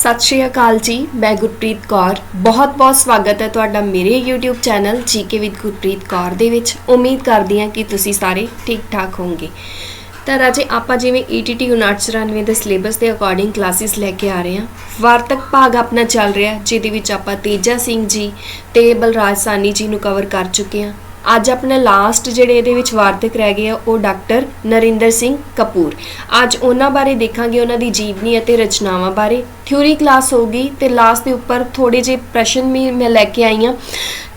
ਸਤਿ ਸ਼੍ਰੀ ਅਕਾਲ ਜੀ, ਮੈਂ ਗੁਰਪ੍ਰੀਤ ਕੌਰ। ਬਹੁਤ-ਬਹੁਤ ਸਵਾਗਤ ਹੈ ਤੁਹਾਡਾ ਮੇਰੇ YouTube channel GK with Gurpreet Kaur ਦੇ ਵਿੱਚ। ਉਮੀਦ ਕਰਦੀ ਹਾਂ ਕਿ ਤੁਸੀਂ ਸਾਰੇ ਠੀਕ-ਠਾਕ ਹੋਵੋਗੇ। ਤਾਂ ਰਾਜੇ, ਆਪਾਂ ਜਿਵੇਂ E ETT 1994 ਦੇ ਸਿਲੇਬਸ ਦੇ ਅਕੋਰਡਿੰਗ ਕਲਾਸਿਸ ਲੈ ਕੇ ਆ ਰਹੇ ਹਾਂ। ਵਾਰਤਕ ਭਾਗ ਆਪਣਾ ਚੱਲ ਰਿਹਾ, ਜਿਹਦੇ ਵਿੱਚ ਆਪਾਂ ਤੇਜਾ ਸਿੰਘ ਜੀ ਤੇ ਬਲਰਾਜ ਸਾਨੀ ਜੀ ਨੂੰ ਕਵਰ ਕਰ ਚੁੱਕੇ ਹਾਂ। ਅੱਜ ਆਪਣਾ ਲਾਸਟ ਜਿਹੜੇ ਇਹਦੇ ਵਿੱਚ ਵਾਰਤਕ ਰਹਿ ਗਏ ਆ, ਉਹ ਡਾਕਟਰ ਨਰਿੰਦਰ ਸਿੰਘ ਕਪੂਰ। ਅੱਜ ਉਹਨਾਂ ਬਾਰੇ ਦੇਖਾਂਗੇ, ਉਹਨਾਂ ਦੀ ਜੀਵਨੀ ਅਤੇ ਰਚਨਾਵਾਂ ਬਾਰੇ। ਥਿਊਰੀ ਕਲਾਸ ਹੋਗੀ ਤੇ ਲਾਸਟ ਦੇ ਉੱਪਰ ਥੋੜੇ ਜਿਹੇ ਪ੍ਰਸ਼ਨ ਵੀ ਮੈਂ ਲੈ ਕੇ ਆਈ ਹਾਂ।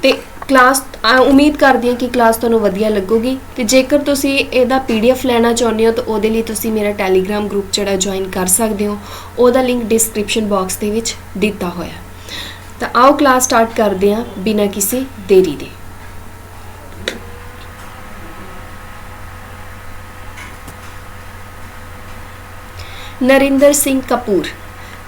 ਤੇ ਕਲਾਸ ਉਮੀਦ ਕਰਦੀ ਹਾਂ ਕਿ ਕਲਾਸ ਤੁਹਾਨੂੰ ਵਧੀਆ ਲੱਗੂਗੀ। ਤੇ ਜੇਕਰ ਤੁਸੀਂ ਇਹਦਾ ਪੀਡੀਐਫ ਲੈਣਾ ਚਾਹੁੰਦੇ ਹੋ, ਤਾਂ ਉਹਦੇ ਲਈ ਤੁਸੀਂ ਮੇਰਾ ਟੈਲੀਗ੍ਰam ਗਰੁੱਪ ਜਿਹੜਾ ਜੁਆਇਨ ਕਰ ਸਕਦੇ ਹੋ। ਉਹਦਾ ਲਿੰਕ ਡਿਸਕ੍ਰਿਪਸ਼ਨ ਬਾਕਸ ਦੇ ਵਿੱਚ ਦਿੱਤਾ ਹੋਇਆ। ਤਾਂ ਆਓ ਕਲਾਸ ਸਟਾਰਟ ਕਰਦੇ ਹਾਂ ਬਿਨਾਂ ਕਿਸੇ ਦੇਰੀ ਦੇ। ਨਰਿੰਦਰ ਸਿੰਘ ਕਪੂਰ।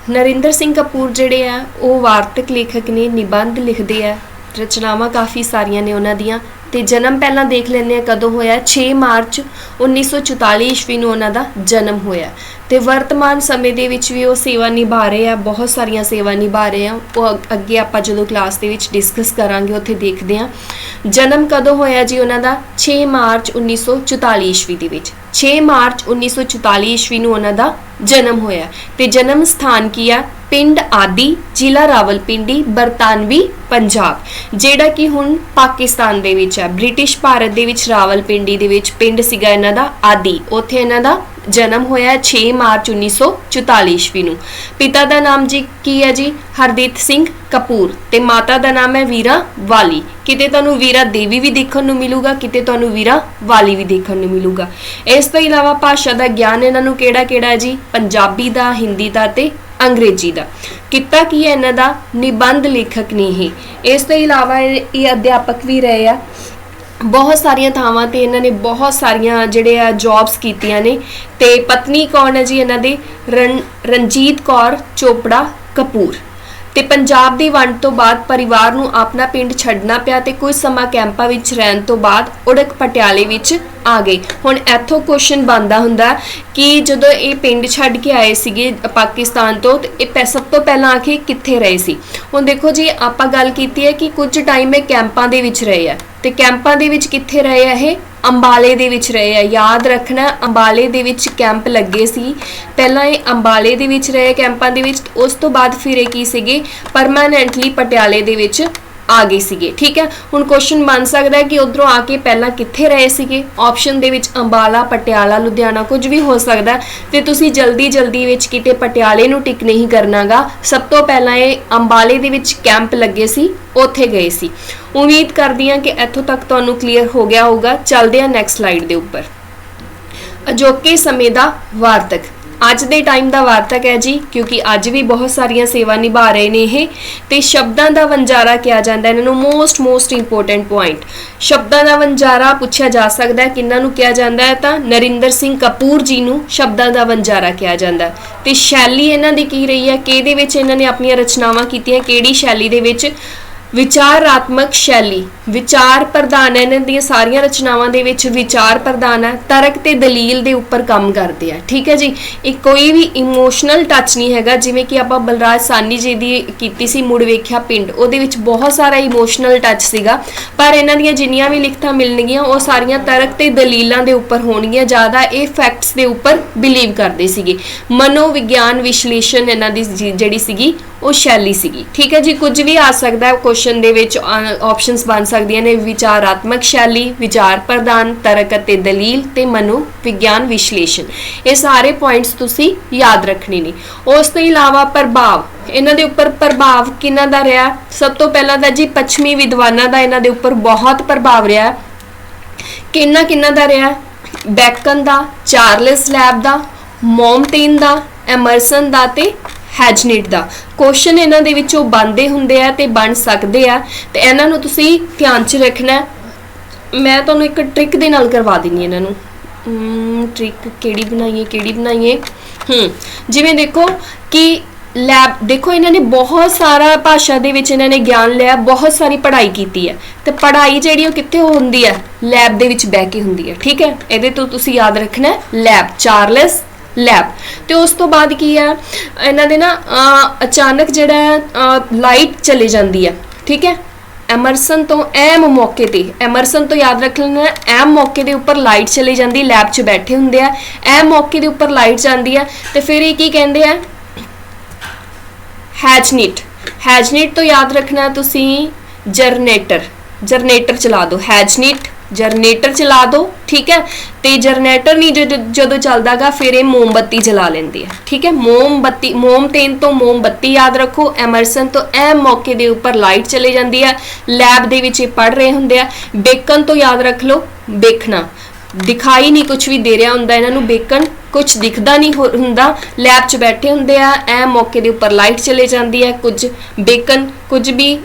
ਨਰਿੰਦਰ ਸਿੰਘ ਕਪੂਰ ਜਿਹੜੇ ਆ, ਉਹ ਵਾਰਤਕ ਲੇਖਕ ਨੇ, ਨਿਬੰਧ ਲਿਖਦੇ ਆ। ਰਚਨਾਵਾਂ ਕਾਫੀ ਸਾਰੀਆਂ ਨੇ ਉਹਨਾਂ ਦੀਆਂ। ਤੇ ਜਨਮ ਪਹਿਲਾਂ ਦੇਖ ਲੈਂਦੇ ਆ ਕਦੋਂ ਹੋਇਆ। 6 ਮਾਰਚ 1944 ਈਸਵੀ ਨੂੰ ਉਹਨਾਂ ਦਾ ਜਨਮ ਹੋਇਆ। ਤੇ ਵਰਤਮਾਨ ਸਮੇਂ ਦੇ ਵਿੱਚ ਵੀ ਉਹ ਸੇਵਾ ਨਿਭਾ ਰਹੇ ਆ, ਬਹੁਤ ਸਾਰੀਆਂ ਸੇਵਾ ਨਿਭਾ ਰਹੇ ਆ। ਉਹ ਅੱਗ- ਅੱਗੇ ਆਪਾਂ ਜਦੋਂ ਕਲਾਸ ਦੇ ਵਿੱਚ ਡਿਸਕਸ ਕਰਾਂਗੇ, ਉੱਥੇ ਦੇਖਦੇ ਆ ਜਨਮ ਕਦੋਂ ਹੋਇਆ ਜੀ ਉਹਨਾਂ ਦਾ? 6 ਮਾਰਚ 1944 ਈਸਵੀ ਦੇ ਵਿੱਚ। 6 ਮਾਰਚ 1944 ਈਸਵੀ ਨੂੰ ਉਹਨਾਂ ਦਾ ਜਨਮ ਹੋਇਆ। ਤੇ ਜਨਮ ਸਥਾਨ ਕੀ ਆ? ਪਿੰਡ ਆਦੀ, ਜ਼ਿਲ੍ਹਾ ਰਾਵਲਪਿੰਡੀ, ਬਰਤਾਨਵੀ, ਪੰਜਾਬ। ਜਿਹੜਾ ਕਿ ਹੁਣ ਪਾਕਿਸਤਾਨ ਦੇ ਵਿੱਚ ਹੈ ਬ੍ਰਿਟਿਸ਼ ਭਾਰਤ ਦੇ ਵਿੱਚ ਰਾਵਲਪਿੰਡੀ ਦੇ ਵਿੱਚ ਪਿੰਡ ਸੀਗਾ ਇਹਨਾਂ ਦਾ ਆਦੀ। ਉੱਥੇ ਇਹਨਾਂ ਦਾ ਜਨਮ ਹੋਇਆ 6 ਮਾਰਚ 1944 ਈਸਵੀ ਨੂੰ। ਪਿਤਾ ਦਾ ਨਾਮ ਜੀ ਕੀ ਹੈ ਜੀ? ਹਰਦੀਪ ਸਿੰਘ ਕਪੂਰ ਤੇ ਮਾਤਾ ਦਾ ਨਾਮ ਹੈ ਵੀਰਾ ਵਾਲੀ। ਕਿਤੇ ਤੁਹਾਨੂੰ ਵੀਰਾ ਦੇਵੀ ਵੀ ਦੇਖਣ ਨੂੰ ਮਿਲੂਗਾ, ਕਿਤੇ ਤੁਹਾਨੂੰ ਵੀਰਾ ਵਾਲੀ ਵੀ ਦੇਖਣ ਨੂੰ ਮਿਲੂਗਾ। ਇਸ ਤੋਂ ਇਲਾਵਾ ਭਾਸ਼ਾ ਦਾ ਗਿਆਨ ਇਹਨਾਂ ਨੂੰ ਕਿਹੜਾ ਕਿਹੜਾ ਹੈ ਜੀ? ਪੰਜਾਬੀ ਦਾ, ਹਿੰਦੀ ਦਾ ਤੇ ਅੰਗਰੇਜ਼ੀ ਦਾ। ਕਿੱਤਾ ਕੀ ਹੈ ਇਹਨਾਂ ਦਾ? ਨਿਬੰਧ ਲੇਖਕ ਨੇ ਇਹ। ਇਸ ਤੋਂ ਇਲਾਵਾ ਇਹ ਅਧਿਆਪਕ ਵੀ ਰਹੇ ਆ। ਬਹੁਤ ਸਾਰੀਆਂ ਥਾਵਾਂ ਤੇ ਇਹਨਾਂ ਨੇ ਬਹੁਤ ਸਾਰੀਆਂ ਜਿਹੜੇ ਆ ਜੌਬਸ ਕੀਤੀਆਂ ਨੇ। ਤੇ ਪਤਨੀ ਕੌਣ ਹੈ ਜੀ ਇਹਨਾਂ ਦੇ? ਰਣ- ਰਣਜੀਤ ਕੌਰ ਚੋਪੜਾ ਕਪੂਰ। ਤੇ ਪੰਜਾਬ ਦੀ ਵੰਡ ਤੋਂ ਬਾਅਦ ਪਰਿਵਾਰ ਨੂੰ ਆਪਣਾ ਪਿੰਡ ਛੱਡਣਾ ਪਿਆ ਤੇ ਕੁਝ ਸਮਾਂ ਕੈਂਪਾਂ ਵਿੱਚ ਰਹਿਣ ਤੋਂ ਬਾਅਦ ਉੜਕ ਪਟਿਆਲੇ ਵਿੱਚ ਆ ਗਏ। ਹੁਣ ਇੱਥੋਂ ਕੁਐਸਚਨ ਬਣਦਾ ਹੁੰਦਾ ਕਿ ਜਦੋਂ ਇਹ ਪਿੰਡ ਛੱਡ ਕੇ ਆਏ ਸੀਗੇ ਪਾਕਿਸਤਾਨ ਤੋਂ, ਤੇ ਇਹ ਪੈ- ਸਭ ਤੋਂ ਪਹਿਲਾਂ ਆ ਕੇ ਕਿੱਥੇ ਰਹੇ ਸੀ? ਹੁਣ ਦੇਖੋ ਜੀ, ਆਪਾਂ ਗੱਲ ਕੀਤੀ ਹੈ ਕਿ ਕੁਝ ਟਾਈਮ ਇਹ ਕੈਂਪਾਂ ਦੇ ਵਿੱਚ ਰਹੇ ਆ। ਤੇ ਕੈਂਪਾਂ ਦੇ ਵਿੱਚ ਕਿੱਥੇ ਰਹੇ ਆ ਇਹ? ਅੰਬਾਲੇ ਦੇ ਵਿੱਚ ਰਹੇ ਆ। ਯਾਦ ਰੱਖਣਾ, ਅੰਬਾਲੇ ਦੇ ਵਿੱਚ ਕੈਂਪ ਲੱਗੇ ਸੀ। ਪਹਿਲਾਂ ਇਹ ਅੰਬਾਲੇ ਦੇ ਵਿੱਚ ਰਹੇ, ਕੈਂਪਾਂ ਦੇ ਵਿੱਚ। ਉਸ ਤੋਂ ਬਾਅਦ ਫਿਰ ਇਹ ਕੀ ਸੀਗੇ? ਪਰਮਾਨੈਂਟਲੀ ਪਟਿਆਲੇ ਦੇ ਵਿੱਚ ਆ ਗਏ ਸੀਗੇ, ਠੀਕ ਹੈ? ਹੁਣ ਕੁਐਸਚਨ ਬਣ ਸਕਦਾ ਹੈ ਕਿ ਉਧਰੋਂ ਆ ਕੇ ਪਹਿਲਾਂ ਕਿੱਥੇ ਰਹੇ ਸੀਗੇ? ਆਪਸ਼ਨ ਦੇ ਵਿੱਚ ਅੰਬਾਲਾ, ਪਟਿਆਲਾ, ਲੁਧਿਆਣਾ, ਕੁਝ ਵੀ ਹੋ ਸਕਦਾ ਹੈ। ਤੇ ਤੁਸੀਂ ਜਲਦੀ ਜਲਦੀ ਵਿੱਚ ਕਿਤੇ ਪਟਿਆਲੇ ਨੂੰ ਟਿਕ ਨਹੀਂ ਕਰਨਾਗਾ। ਸਭ ਤੋਂ ਪਹਿਲਾਂ ਇਹ ਅੰਬਾਲੇ ਦੇ ਵਿੱਚ ਕੈਂਪ ਲੱਗੇ ਸੀ, ਉੱਥੇ ਗਏ ਸੀ। ਉਮੀਦ ਕਰਦੀ ਹਾਂ ਕਿ ਇੱਥੋਂ ਤੱਕ ਤੁਹਾਨੂੰ ਕਲੀਅਰ ਹੋ ਗਿਆ ਹੋਊਗਾ। ਚੱਲਦੇ ਹਾਂ ਨੈਕਸਟ ਸਲਾਈਡ ਦੇ ਉੱਪਰ। ਅਜੋਕੇ ਸਮੇਂ ਦਾ ਵਾਰਤਕ। ਅੱਜ ਦੇ ਟਾਈਮ ਦਾ ਵਾਰਤਕ ਹੈ ਜੀ, ਕਿਉਂਕਿ ਅੱਜ ਵੀ ਬਹੁਤ ਸਾਰੀਆਂ ਸੇਵਾ ਨਿਭਾ ਰਹੇ ਨੇ ਇਹ, ਤੇ ਸ਼ਬਦਾਂ ਦਾ ਵੰਜਾਰਾ ਕਿਹਾ ਜਾਂਦਾ ਇਹਨਾਂ ਨੂੰ ਮੋਸਟ ਮੋਸਟ ਇੰਪੋਰਟੈਂਟ ਪੁਆਇੰਟ ਸ਼ਬਦਾਂ ਦਾ ਵੰਜਾਰਾ ਪੁੱਛਿਆ ਜਾ ਸਕਦਾ ਹੈ ਕਿੰਨਾਂ ਨੂੰ ਕਿਹਾ ਜਾਂਦਾ ਹੈ ਤਾਂ ਨਰਿੰਦਰ ਸਿੰਘ ਕਪੂਰ ਜੀ ਨੂੰ ਸ਼ਬਦਾਂ ਦਾ ਵੰਜਾਰਾ ਕਿਹਾ ਜਾਂਦਾ ਹੈ। ਤੇ ਸ਼ੈਲੀ ਇਹਨਾਂ ਦੀ ਕੀ ਰਹੀ ਹੈ, ਕਿਹਦੇ ਵਿੱਚ ਇਹਨਾਂ ਨੇ ਆਪਣੀਆਂ ਰਚਨਾਵਾਂ ਕੀਤੀਆਂ, ਕਿਹੜੀ ਸ਼ੈਲੀ ਦੇ ਵਿੱਚ ਵਿਚਾਰਾਤਮਕ ਸ਼ੈਲੀ। ਵਿਚਾਰ ਪ੍ਰਧਾਨ ਹੈ, ਇਹਨਾਂ ਦੀਆਂ ਸਾਰੀਆਂ ਰਚਨਾਵਾਂ ਦੇ ਵਿੱਚ ਵਿਚਾਰ ਪ੍ਰਧਾਨ ਹੈ, ਤਰਕ ਤੇ ਦਲੀਲ ਦੇ ਉੱਪਰ ਕੰਮ ਕਰਦੇ ਆ। ਠੀਕ ਹੈ ਜੀ? ਇਹ ਕੋਈ ਵੀ ਇਮੋਸ਼ਨਲ ਟੱਚ ਨਹੀਂ ਹੈਗਾ, ਜਿਵੇਂ ਕਿ ਆਪਾਂ ਬਲਰਾਜ ਸਾਨੀ ਜੀ ਦੀ ਕੀਤੀ ਸੀ ਮੁੜ ਵੇਖਿਆ ਪਿੰਡ, ਉਹਦੇ ਵਿੱਚ ਬਹੁਤ ਸਾਰਾ ਇਮੋਸ਼ਨਲ ਟੱਚ ਸੀਗਾ। ਪਰ ਇਹਨਾਂ ਦੀਆਂ ਜਿੰਨੀਆਂ ਵੀ ਲਿਖਤਾਂ ਮਿਲਣਗੀਆਂ, ਉਹ ਸਾਰੀਆਂ ਤਰਕ ਤੇ ਦਲੀਲਾਂ ਦੇ ਉੱਪਰ ਹੋਣਗੀਆਂ, ਜ਼ਿਆਦਾ ਇਹ ਫੈਕਟਸ ਦੇ ਉੱਪਰ ਬਿਲੀਵ ਕਰਦੇ ਸੀਗੇ। ਮਨੋਵਿਗਿਆਨ ਵਿਸ਼ਲੇਸ਼ਣ ਇਹਨਾਂ ਦੀ ਜੀ- ਜਿਹੜੀ ਸੀਗੀ ਉਹ ਸ਼ੈਲੀ ਸੀਗੀ। ਠੀਕ ਹੈ ਜੀ, ਕੁਝ ਵੀ ਆ ਸਕਦਾ ਹੈ ਕੁਐਸਚਨ ਦੇ ਵਿੱਚ ਆਪਸ਼ਨਸ ਬਣ ਸਕਦੀਆਂ ਨੇ। ਵਿਚਾਰਾਤਮਕ ਸ਼ੈਲੀ, ਵਿਚਾਰ ਪ੍ਰਦਾਨ ਤਰਕ ਅਤੇ ਦਲੀਲ ਤੇ ਮਨੋ ਵਿਗਿਆਨ ਵਿਸ਼ਲੇਸ਼ਣ। ਇਹ ਸਾਰੇ ਪੁਆਇੰਟਸ ਤੁਸੀਂ ਯਾਦ ਰੱਖਣੇ ਨੇ। ਉਸ ਤੋਂ ਇਲਾਵਾ ਪ੍ਰਭਾਵ। ਇਹਨਾਂ ਦੇ ਉੱਪਰ ਪ੍ਰਭਾਵ ਕਿਹਨਾਂ ਦਾ ਰਿਹਾ? ਸਭ ਤੋਂ ਪਹਿਲਾਂ ਤਾਂ ਜੀ ਪੱਛਮੀ ਵਿਦਵਾਨਾਂ ਦਾ ਇਹਨਾਂ ਦੇ ਉੱਪਰ ਬਹੁਤ ਪ੍ਰਭਾਵ ਰਿਹਾ। ਕਿੰਨਾ ਕਿੰਨਾ ਦਾ ਰਿਹਾ? ਬੈਕਨ ਦਾ, ਚਾਰਲਸ ਲੈਬ ਦਾ ਮੌਮਟੇਨ ਦਾ, ਐਮਰਸਨ ਦਾ ਤੇ ਹੈਜਨੇਟ ਦਾ। ਕੁਐਸਚਨ ਇਹਨਾਂ ਦੇ ਵਿੱਚੋਂ ਬਣਦੇ ਹੁੰਦੇ ਆ ਤੇ ਬਣ ਸਕਦੇ ਆ। ਤੇ ਇਹਨਾਂ ਨੂੰ ਤੁਸੀਂ ਧਿਆਨ 'ਚ ਰੱਖਣਾ ਮੈਂ ਤੁਹਾਨੂੰ ਇੱਕ ਟ੍ਰਿਕ ਦੇ ਨਾਲ ਕਰਵਾ ਦਿੰਨੀ ਇਹਨਾਂ ਨੂੰ। ਟ੍ਰਿਕ ਕਿਹੜੀ ਬਣਾਈਏ ਕਿਹੜੀ ਬਣਾਈਏ? ਹੂੰ ਜਿਵੇਂ ਦੇਖੋ ਕਿ ਲੈਬ ਦੇਖੋ ਇਹਨਾਂ ਨੇ ਬਹੁਤ ਸਾਰਾ ਭਾਸ਼ਾ ਦੇ ਵਿੱਚ ਇਹਨਾਂ ਨੇ ਗਿਆਨ ਲਿਆ, ਬਹੁਤ ਸਾਰੀ ਪੜ੍ਹਾਈ ਕੀਤੀ ਹੈ। ਤੇ ਪੜ੍ਹਾਈ ਜਿਹੜੀ ਉਹ ਕਿੱਥੇ ਹੁੰਦੀ ਹੈ? ਲੈਬ ਦੇ ਵਿੱਚ ਬਹਿ ਕੇ ਹੁੰਦੀ ਹੈ, ਠੀਕ ਹੈ? ਇਹਦੇ ਤੋਂ ਤੁਸੀਂ ਯਾਦ ਰੱਖਣਾ ਲੈਬ ਚਾਰਲਸ ਲੈਬ ਤੇ ਉਸ ਤੋਂ ਬਾਅਦ ਕੀ ਹੈ ਇਹਨਾਂ ਦੇ ਨਾ ਅਚਾਨਕ ਜਿਹੜਾ ਲਾਈਟ ਚਲੀ ਜਾਂਦੀ ਹੈ ਠੀਕ ਹੈ? ਐਮਰਸਨ ਤੋਂ ਐਮ ਮੌਕੇ ਤੇ, ਐਮਰਸਨ ਤੋਂ ਯਾਦ ਰੱਖ ਲੈਣਾ ਐਮ ਮੌਕੇ ਦੇ ਉੱਪਰ ਲਾਈਟ ਚਲੀ ਜਾਂਦੀ ਲੈਬ 'ਚ ਬੈਠੇ ਹੁੰਦੇ ਆ। ਐਮ ਮੌਕੇ ਦੇ ਉੱਪਰ ਲਾਈਟ ਜਾਂਦੀ ਆ, ਤੇ ਫਿਰ ਇਹ ਕੀ ਕਹਿੰਦੇ ਆ? ਹੈਜਨਿਟ ਹੈਜਨੀਟ ਤੋਂ ਯਾਦ ਰੱਖਣਾ ਤੁਸੀਂ ਜਰਨੇਟਰ ਜਰਨੇਟਰ ਚਲਾ ਦਿਓ। ਹੈਜਨਿਟ ਜਰਨੇਟਰ ਚਲਾ ਦਿਓ ਠੀਕ ਹੈ? ਤੇ ਜਰਨੇਟਰ ਨਹੀਂ ਜਦੋਂ ਜਦੋਂ ਚੱਲਦਾਗਾ, ਫਿਰ ਇਹ ਮੋਮਬੱਤੀ ਜਲਾ ਲੈਂਦੀ ਹੈ ਠੀਕ ਹੈ? ਮੋਮਬੱਤੀ, ਮੋਮ ਤੇਨ ਤੋਂ ਮੋਮਬੱਤੀ ਯਾਦ ਰੱਖੋ, ਐਮਰਸਨ ਤੋਂ ਐਮ ਮੌਕੇ ਦੇ ਉੱਪਰ ਲਾਈਟ ਚਲੇ ਜਾਂਦੀ ਹੈ, ਲੈਬ ਦੇ ਵਿੱਚ ਇਹ ਪੜ ਰਹੇ ਹੁੰਦੇ ਆ, ਬੇਕਨ ਤੋਂ ਯਾਦ ਰੱਖ ਲਓ ਦੇਖਣਾ ਦਿਖਾਈ ਨਹੀਂ ਕੁਝ ਵੀ ਦੇ ਰਿਹਾ ਹੁੰਦਾ ਇਹਨਾਂ ਨੂੰ, ਬੇਕਨ ਕੁਝ ਦਿਖਦਾ ਨਹੀਂ ਹੋ- ਹੁੰਦਾ। ਲੈਬ 'ਚ ਬੈਠੇ ਹੁੰਦੇ ਆ, ਐ ਮੌਕੇ ਦੇ ਉੱਪਰ ਲਾਈਟ ਚਲੇ ਜਾਂਦੀ ਹੈ। ਕੁਝ ਬੇਕਨ, ਕੁਝ ਵੀ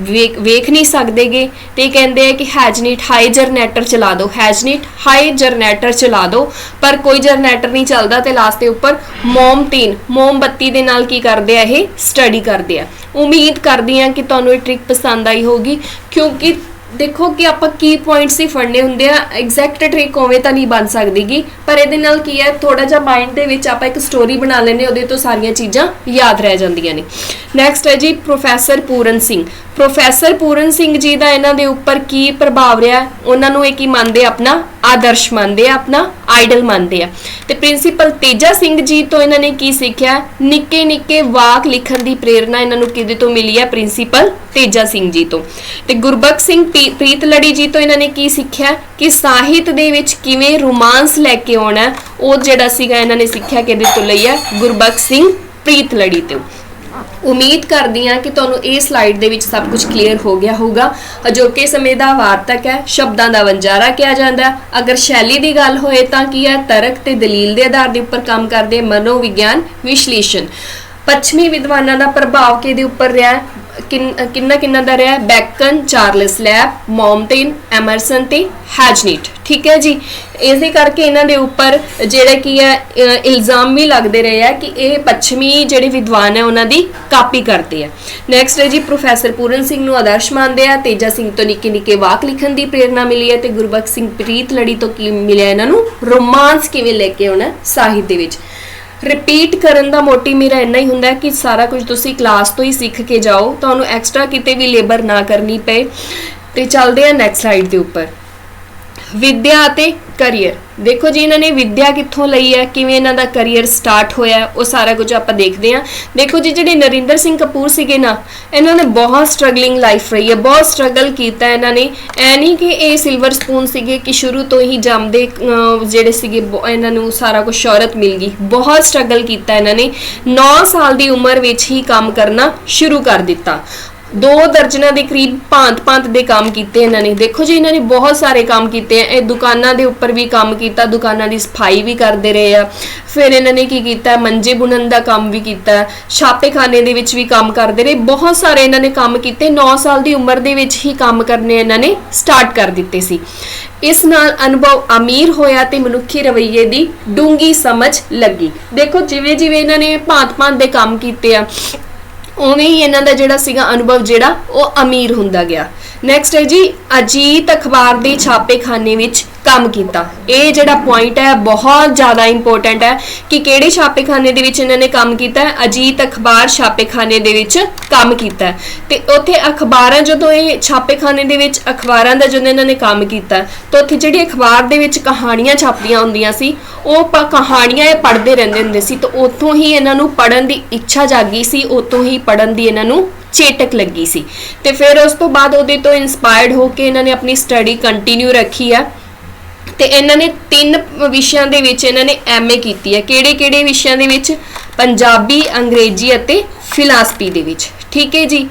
ਵੇਖ ਵੇਖ ਨਹੀਂ ਸਕਦੇਗੇ। ਤੇ ਇਹ ਕਹਿੰਦੇ ਆ ਕਿ ਹੈਜਨੀਟ ਹਾਈ ਜਰਨੇਟਰ ਚਲਾ ਦਿਓ ਹੈਜਨੀਟ ਹਾਈ ਜਰਨੇਟਰ ਚਲਾ ਦਿਓ ਪਰ ਕੋਈ ਜਰਨੇਟਰ ਨਹੀਂ ਚੱਲਦਾ ਤੇ ਲਾਸਟ ਦੇ ਉੱਪਰ ਮੋਮ ਤੀਨ। ਮੋਮਬੱਤੀ ਦੇ ਨਾਲ ਕੀ ਕਰਦੇ ਆ ਇਹ? ਸਟੱਡੀ ਕਰਦੇ ਆ। ਉਮੀਦ ਕਰਦੀ ਆ ਕਿ ਤੁਹਾਨੂੰ ਇਹ ਟ੍ਰਿਕ ਪਸੰਦ ਆਈ ਹੋਗੀ ਕਿਉਂਕਿ ਦੇਖੋ ਕਿ ਆਪਾਂ ਕੀ ਪੁਆਇੰਟਸ ਹੀ ਫੜਨੇ ਹੁੰਦੇ ਆ ਐਗਜ਼ੈਕਟ ਟ੍ਰਿਕ ਉਵੇਂ ਤਾਂ ਨਹੀਂ ਬਣ ਸਕਦੀਗੀ, ਪਰ ਇਹਦੇ ਨਾਲ ਕੀ ਹੈ ਥੋੜਾ ਜਿਹਾ ਮਾਈਂਡ ਦੇ ਵਿੱਚ ਆਪਾਂ ਇੱਕ ਸਟੋਰੀ ਬਣਾ ਲੈਨੇ ਉਹਦੇ ਤੋਂ ਸਾਰੀਆਂ ਚੀਜ਼ਾਂ ਯਾਦ ਰਹਿ ਜਾਂਦੀਆਂ ਨੇ। ਨੈਕਸਟ ਹੈ ਜੀ ਪ੍ਰੋਫੈਸਰ ਪੂਰਨ ਸਿੰਘ। ਪ੍ਰੋਫੈਸਰ ਪੂਰਨ ਸਿੰਘ ਜੀ ਦਾ ਇਹਨਾਂ ਦੇ ਉੱਪਰ ਕੀ ਪ੍ਰਭਾਵ ਰਿਹਾ? ਉਹਨਾਂ ਨੂੰ ਇਹ ਕੀ ਮੰਨਦੇ ਆਪਣਾ? ਆਦਰਸ਼ ਮੰਨਦੇ ਆ ਆਪਣਾ ਆਈਡਲ ਮੰਨਦੇ ਆ। ਤੇ ਪ੍ਰਿੰਸੀਪਲ ਤੇਜਾ ਸਿੰਘ ਜੀ ਤੋਂ ਇਹਨਾਂ ਨੇ ਕੀ ਸਿੱਖਿਆ? ਨਿੱਕੇ ਨਿੱਕੇ ਵਾਕ ਲਿਖਣ ਦੀ ਪ੍ਰੇਰਣਾ ਇਹਨਾਂ ਨੂੰ ਕਿਹਦੇ ਤੋਂ ਮਿਲੀ ਹੈ? ਪ੍ਰਿੰਸੀਪਲ ਤੇਜਾ ਸਿੰਘ ਜੀ ਤੋਂ। ਤੇ ਗੁਰਬਖ ਸਿੰਘ ਪ੍ਰੀਤ ਲੜੀ ਜੀ ਤੋਂ ਇਹਨਾਂ ਨੇ ਕੀ ਸਿੱਖਿਆ? ਕਿ ਸਾਹਿਤ ਦੇ ਵਿੱਚ ਕਿਵੇਂ ਰੋਮਾਂਸ ਲੈ ਕੇ ਆਉਣਾ, ਉਹ ਜਿਹੜਾ ਸੀਗਾ ਇਹਨਾਂ ਨੇ ਸਿੱਖਿਆ ਕਿਹਦੇ ਤੋਂ ਲਈ ਹੈ ਗੁਰਬਖਸ਼ ਸਿੰਘ ਪ੍ਰੀਤਲੜੀ ਤੋਂ। ਉਮੀਦ ਕਰਦੀ ਹਾਂ ਕਿ ਤੁਹਾਨੂੰ ਇਹ ਸਲਾਈਡ ਦੇ ਵਿੱਚ ਸਭ ਕੁਝ ਕਲੀਅਰ ਹੋ ਗਿਆ ਹੋਊਗਾ। ਅਜੋਕੇ ਸਮੇਂ ਦਾ ਵਾਰਤਕ ਹੈ, ਸ਼ਬਦਾਂ ਦਾ ਵੰਜਾਰਾ ਕਿਹਾ ਜਾਂਦਾ ਹੈ। ਅਗਰ ਸ਼ੈਲੀ ਦੀ ਗੱਲ ਹੋਏ ਤਾਂ ਕੀ ਹੈ? ਤਰਕ ਤੇ ਦਲੀਲ ਦੇ ਆਧਾਰ ਦੇ ਉੱਪਰ ਕੰਮ ਕਰਦੇ ਮਨੋਵਿਗਿਆਨ ਵਿਸ਼ਲੇਸ਼ਣ। ਪੱਛਮੀ ਵਿਦਵਾਨਾਂ ਦਾ ਪ੍ਰਭਾਵ ਕਿਹਦੇ ਉੱਪਰ ਰਿਹਾ ਕਿੰਨ- ਕਿੰਨਾ ਕਿੰਨਾ ਦਾ ਰਿਹਾ? Bacon, Charles Lamb, Montaigne, Emerson ਤੇ ਹੈਜਨੀਟ। ਠੀਕ ਹੈ ਜੀ? ਇਸੇ ਕਰਕੇ ਇਹਨਾਂ ਦੇ ਉੱਪਰ ਜਿਹੜਾ ਕੀ ਹੈ ਇਲਜ਼ਾਮ ਵੀ ਲੱਗਦੇ ਰਹੇ ਆ ਕਿ ਇਹ ਪੱਛਮੀ ਜਿਹੜੇ ਵਿਦਵਾਨ ਹੈ, ਉਹਨਾਂ ਦੀ ਕਾਪੀ ਕਰਦੇ ਆ। ਨੈਕਸਟ ਹੈ ਜੀ, ਪ੍ਰੋਫੈਸਰ ਪੂਰਨ ਸਿੰਘ ਨੂੰ ਆਦਰਸ਼ ਮੰਨਦੇ ਆ। ਤੇਜਾ ਸਿੰਘ ਤੋਂ ਨਿੱਕੇ ਨਿੱਕੇ ਵਾਕ ਲਿਖਣ ਦੀ ਪ੍ਰੇਰਣਾ ਮਿਲੀ ਹੈ ਤੇ ਗੁਰਬਖਸ਼ ਸਿੰਘ ਪ੍ਰੀਤ ਲੜੀ ਤੋਂ ਕੀ ਮਿਲਿਆ ਇਹਨਾਂ ਨੂੰ? ਰੋਮਾਂਸ ਕਿਵੇਂ ਲੈ ਕੇ ਆਉਣਾ ਸਾਹਿਤ ਦੇ ਵਿੱਚ। ਰਿਪੀਟ ਕਰਨ ਦਾ ਮੋਟਿਵ ਮੇਰਾ ਇੰਨਾ ਹੀ ਹੁੰਦਾ ਕਿ ਸਾਰਾ ਕੁਝ ਤੁਸੀਂ ਕਲਾਸ ਤੋਂ ਹੀ ਸਿੱਖ ਕੇ ਜਾਓ, ਤੁਹਾਨੂੰ ਐਕਸਟਰਾ ਕਿਤੇ ਵੀ ਲੇਬਰ ਨਾ ਕਰਨੀ ਪਏ। ਤੇ ਚੱਲਦੇ ਆ ਨੈਕਸਟ ਸਲਾਈਡ ਦੇ ਉੱਪਰ। ਵਿਦਿਆ ਅਤੇ ਕਰੀਅਰ ਦੇਖੋ ਜੀ, ਇਹਨਾਂ ਨੇ ਵਿੱਦਿਆ ਕਿੱਥੋਂ ਲਈ ਹੈ, ਕਿਵੇਂ ਇਹਨਾਂ ਦਾ ਕਰੀਅਰ ਸਟਾਰਟ ਹੋਇਆ ਉਹ ਸਾਰਾ ਕੁਝ ਆਪਾਂ ਦੇਖਦੇ ਹਾਂ। ਦੇਖੋ ਜੀ, ਜਿਹੜੇ ਨਰਿੰਦਰ ਸਿੰਘ ਕਪੂਰ ਸੀਗੇ ਨਾ, ਇਹਨਾਂ ਨੇ ਬਹੁਤ ਸਟਰਗਲਿੰਗ ਲਾਈਫ ਰਹੀ ਹੈ, ਬਹੁਤ ਸਟਰਗਲ ਕੀਤਾ ਇਹਨਾਂ ਨੇ। ਐ ਨਹੀਂ ਕਿ ਇਹ ਸਿਲਵਰ ਸਪੂਨ ਸੀਗੇ ਕਿ ਸ਼ੁਰੂ ਤੋਂ ਹੀ ਜੰਮਦੇ ਜਿਹੜੇ ਸੀਗੇ, ਬ- ਇਹਨਾਂ ਨੂੰ ਸਾਰਾ ਕੁਝ ਸ਼ੌਹਰਤ ਮਿਲ ਗਈ। ਬਹੁਤ ਸਟਰਗਲ ਕੀਤਾ ਇਹਨਾਂ ਨੇ। 9 ਸਾਲ ਦੀ ਉਮਰ ਵਿੱਚ ਹੀ ਕੰਮ ਕਰਨਾ ਸ਼ੁਰੂ ਕਰ ਦਿੱਤਾ। ਦੋ ਦਰਜਨਾਂ ਦੇ ਕਰੀਬ ਭਾਂਤ-ਭਾਂਤ ਦੇ ਕੰਮ ਕੀਤੇ ਇਹਨਾਂ ਨੇ। ਦੇਖੋ ਜੀ, ਇਹਨਾਂ ਨੇ ਬਹੁਤ ਸਾਰੇ ਕੰਮ ਕੀਤੇ ਆ। ਇਹ ਦੁਕਾਨਾਂ ਦੇ ਉੱਪਰ ਵੀ ਕੰਮ ਕੀਤਾ, ਦੁਕਾਨਾਂ ਦੀ ਸਫ਼ਾਈ ਵੀ ਕਰਦੇ ਰਹੇ ਆ। ਫਿਰ ਇਹਨਾਂ ਨੇ ਕੀ ਕੀਤਾ? ਮੰਜੇ ਬੁਣਨ ਦਾ ਕੰਮ ਵੀ ਕੀਤਾ। ਛਾਪੇਖਾਨੇ ਦੇ ਵਿੱਚ ਵੀ ਕੰਮ ਕਰਦੇ ਰਹੇ। ਬਹੁਤ ਸਾਰੇ ਇਹਨਾਂ ਨੇ ਕੰਮ ਕੀਤੇ। 9 ਸਾਲ ਦੀ ਉਮਰ ਦੇ ਵਿੱਚ ਹੀ ਕੰਮ ਕਰਨੇ ਇਹਨਾਂ ਨੇ ਸਟਾਰਟ ਕਰ ਦਿੱਤੇ ਸੀ। ਇਸ ਨਾਲ ਅਨੁਭਵ ਅਮੀਰ ਹੋਇਆ ਤੇ ਮਨੁੱਖੀ ਰਵੱਈਏ ਦੀ ਡੂੰਗੀ ਸਮਝ ਲੱਗੀ। ਦੇਖੋ ਜਿਵੇਂ ਜਿਵੇਂ ਇਹਨਾਂ ਨੇ ਭਾਂਤ-ਭਾਂਤ ਦੇ ਕੰਮ ਕੀਤੇ ਆ ਉਵੇਂ ਹੀ ਇਹਨਾਂ ਦਾ ਜਿਹੜਾ ਸੀਗਾ ਅਨੁਭਵ ਜਿਹੜਾ, ਉਹ ਅਮੀਰ ਹੁੰਦਾ ਗਿਆ। ਨੈਕਸਟ ਹੈ ਜੀ, ਅਜੀਤ ਅਖਬਾਰ ਦੇ ਛਾਪੇਖਾਨੇ ਵਿੱਚ ਕੰਮ ਕੀਤਾ। ਇਹ ਜਿਹੜਾ ਪੁਆਇੰਟ ਹੈ, ਬਹੁਤ ਜ਼ਿਆਦਾ ਇੰਪੋਰਟੈਂਟ ਹੈ ਕਿ ਕਿਹੜੇ ਛਾਪੇਖਾਨੇ ਦੇ ਵਿੱਚ ਇਹਨਾਂ ਨੇ ਕੰਮ ਕੀਤਾ ਹੈ? ਅਜੀਤ ਅਖਬਾਰ ਛਾਪੇਖਾਨੇ ਦੇ ਵਿੱਚ ਕੰਮ ਕੀਤਾ ਹੈ। ਤੇ ਉੱਥੇ ਅਖਬਾਰਾਂ ਜਦੋਂ ਇਹ ਛਾਪੇਖਾਨੇ ਦੇ ਵਿੱਚ, ਅਖਬਾਰਾਂ ਦਾ ਜਦੋਂ ਇਹਨਾਂ ਨੇ ਕੰਮ ਕੀਤਾ ਤਾਂ ਉੱਥੇ ਜਿਹੜੀ ਅਖਬਾਰ ਦੇ ਵਿੱਚ ਕਹਾਣੀਆਂ ਛਾਪਦੀਆਂ ਹੁੰਦੀਆਂ ਸੀ, ਉਹ ਪ- ਕਹਾਣੀਆਂ ਇਹ ਪੜ੍ਹਦੇ ਰਹਿੰਦੇ ਹੁੰਦੇ ਸੀ। ਤਾਂ ਉੱਥੋਂ ਹੀ ਇਹਨਾਂ ਨੂੰ ਪੜ੍ਹਨ ਦੀ ਇੱਛਾ ਜਾਗੀ ਸੀ, ਉੱਥੋਂ ਹੀ ਪੜ੍ਹਨ ਦੀ ਇਹਨਾਂ ਨੂੰ ਚੇਟਕ ਲੱਗੀ ਸੀ। ਤੇ ਫਿਰ ਉਸ ਤੋਂ ਬਾਅਦ ਉਹਦੇ ਤੋਂ ਇਨਸਪਾਇਰਡ ਹੋ ਕੇ ਇਹਨਾਂ ਨੇ ਆਪਣੀ ਸਟੱਡੀ ਕੰਟੀਨਿਊ ਰੱਖੀ ਆ ਤੇ ਇਹਨਾਂ ਨੇ ਤਿੰਨ ਵਿਸ਼ਿਆਂ ਦੇ ਵਿੱਚ ਇਹਨਾਂ ਨੇ ਐਮਏ ਕੀਤੀ ਹੈ। ਕਿਹੜੇ ਕਿਹੜੇ ਵਿਸ਼ਿਆਂ ਦੇ ਵਿੱਚ? ਪੰਜਾਬੀ, ਅੰਗਰੇਜ਼ੀ ਅਤੇ ਫਿਲਾਸਫੀ ਦੇ ਵਿੱਚ। ਠੀਕ ਹੈ ਜੀ?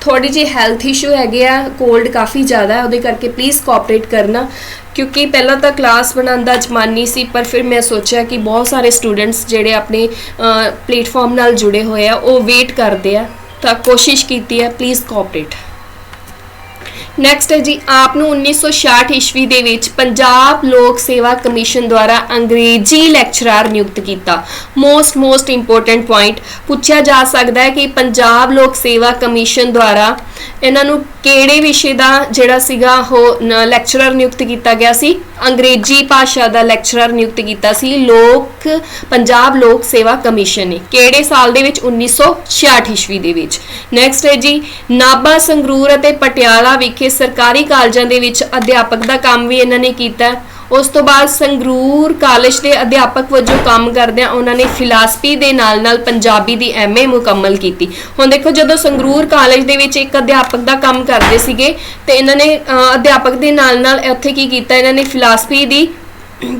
ਥੋੜੀ ਜਿਹੀ ਹੈਲਥ ਇਸ਼ੂ ਹੈਗੇ ਆ ਕੋਲਡ ਕਾਫੀ ਜ਼ਿਆਦਾ ਹੈ, ਉਹਦੇ ਕਰਕੇ ਪਲੀਜ਼ ਕੋਆਪਰੇਟ ਕਰਨਾ। ਕਿਉਂਕਿ ਪਹਿਲਾਂ ਤਾਂ ਕਲਾਸ ਬਣਾਉਣ ਦਾ ਅਜਮਾਨ ਨਹੀਂ ਸੀ, ਪਰ ਫਿਰ ਮੈਂ ਸੋਚਿਆ ਕਿ ਬਹੁਤ ਸਾਰੇ ਸਟੂਡੈਂਟਸ ਜਿਹੜੇ ਆਪਣੇ ਪਲੇਟਫਾਰਮ ਨਾਲ ਜੁੜੇ ਹੋਏ ਆ, ਉਹ ਵੇਟ ਕਰਦੇ ਆ। ਤਾਂ ਕੋਸ਼ਿਸ਼ ਕੀਤੀ ਹੈ ਪਲੀਜ਼ ਕੋਆਪਰੇਟ ਨੈਕਸਟ ਹੈ ਜੀ, ਆਪ ਨੂੰ 1966 ਈਸਵੀ ਦੇ ਵਿੱਚ ਪੰਜਾਬ ਲੋਕ ਸੇਵਾ ਕਮਿਸ਼ਨ ਦੁਆਰਾ ਅੰਗਰੇਜ਼ੀ ਲੈਕਚਰਰ ਨਿਯੁਕਤ ਕੀਤਾ। ਮੋਸਟ ਮੋਸਟ ਇੰਪੋਰਟੈਂਟ ਪੁਆਇੰਟ ਪੁੱਛਿਆ ਜਾ ਸਕਦਾ ਹੈ ਕਿ ਪੰਜਾਬ ਲੋਕ ਸੇਵਾ ਕਮਿਸ਼ਨ ਦੁਆਰਾ ਇਹਨਾਂ ਨੂੰ ਕਿਹੜੇ ਵਿਸ਼ੇ ਦਾ ਜਿਹੜਾ ਸੀਗਾ ਉਹ ਲੈਕਚਰਰ ਨਿਯੁਕਤ ਕੀਤਾ ਗਿਆ ਸੀ? ਅੰਗਰੇਜ਼ੀ ਭਾਸ਼ਾ ਦਾ ਲੈਕਚਰਰ ਨਿਯੁਕਤ ਕੀਤਾ ਸੀ। ਲੋਕ, ਪੰਜਾਬ ਲੋਕ ਸੇਵਾ ਕਮਿਸ਼ਨ ਨੇ। ਕਿਹੜੇ ਸਾਲ ਦੇ ਵਿੱਚ? 1966 ਈਸਵੀ ਦੇ ਵਿੱਚ। ਨੈਕਸਟ ਹੈ ਜੀ, ਨਾਭਾ ਸੰਗਰੂਰ ਅਤੇ ਪਟਿਆਲਾ ਵਿਖੇ ਸਰਕਾਰੀ ਕਾਲਜਾਂ ਦੇ ਵਿੱਚ ਅਧਿਆਪਕ ਦਾ ਕੰਮ ਵੀ ਇਹਨਾਂ ਨੇ ਕੀਤਾ। ਉਸ ਤੋਂ ਬਾਅਦ ਸੰਗਰੂਰ ਕਾਲਜ ਦੇ ਅਧਿਆਪਕ ਵਜੋਂ ਕੰਮ ਕਰਦਿਆਂ ਉਹਨਾਂ ਨੇ ਫਿਲਾਸਫੀ ਦੇ ਨਾਲ-ਨਾਲ ਪੰਜਾਬੀ ਦੀ ਐਮਏ ਮੁਕੰਮਲ ਕੀਤੀ। ਹੁਣ ਦੇਖੋ, ਜਦੋਂ ਸੰਗਰੂਰ ਕਾਲਜ ਦੇ ਵਿੱਚ ਇੱਕ ਅਧਿਆਪਕ ਦਾ ਕੰਮ ਕਰਦੇ ਸੀਗੇ, ਤੇ ਇਹਨਾਂ ਨੇ ਅਧਿਆਪਕ ਦੇ ਨਾਲ-ਨਾਲ ਇੱਥੇ ਕੀ ਕੀਤਾ? ਇਹਨਾਂ ਨੇ ਫਿਲਾਸਫੀ ਦੀ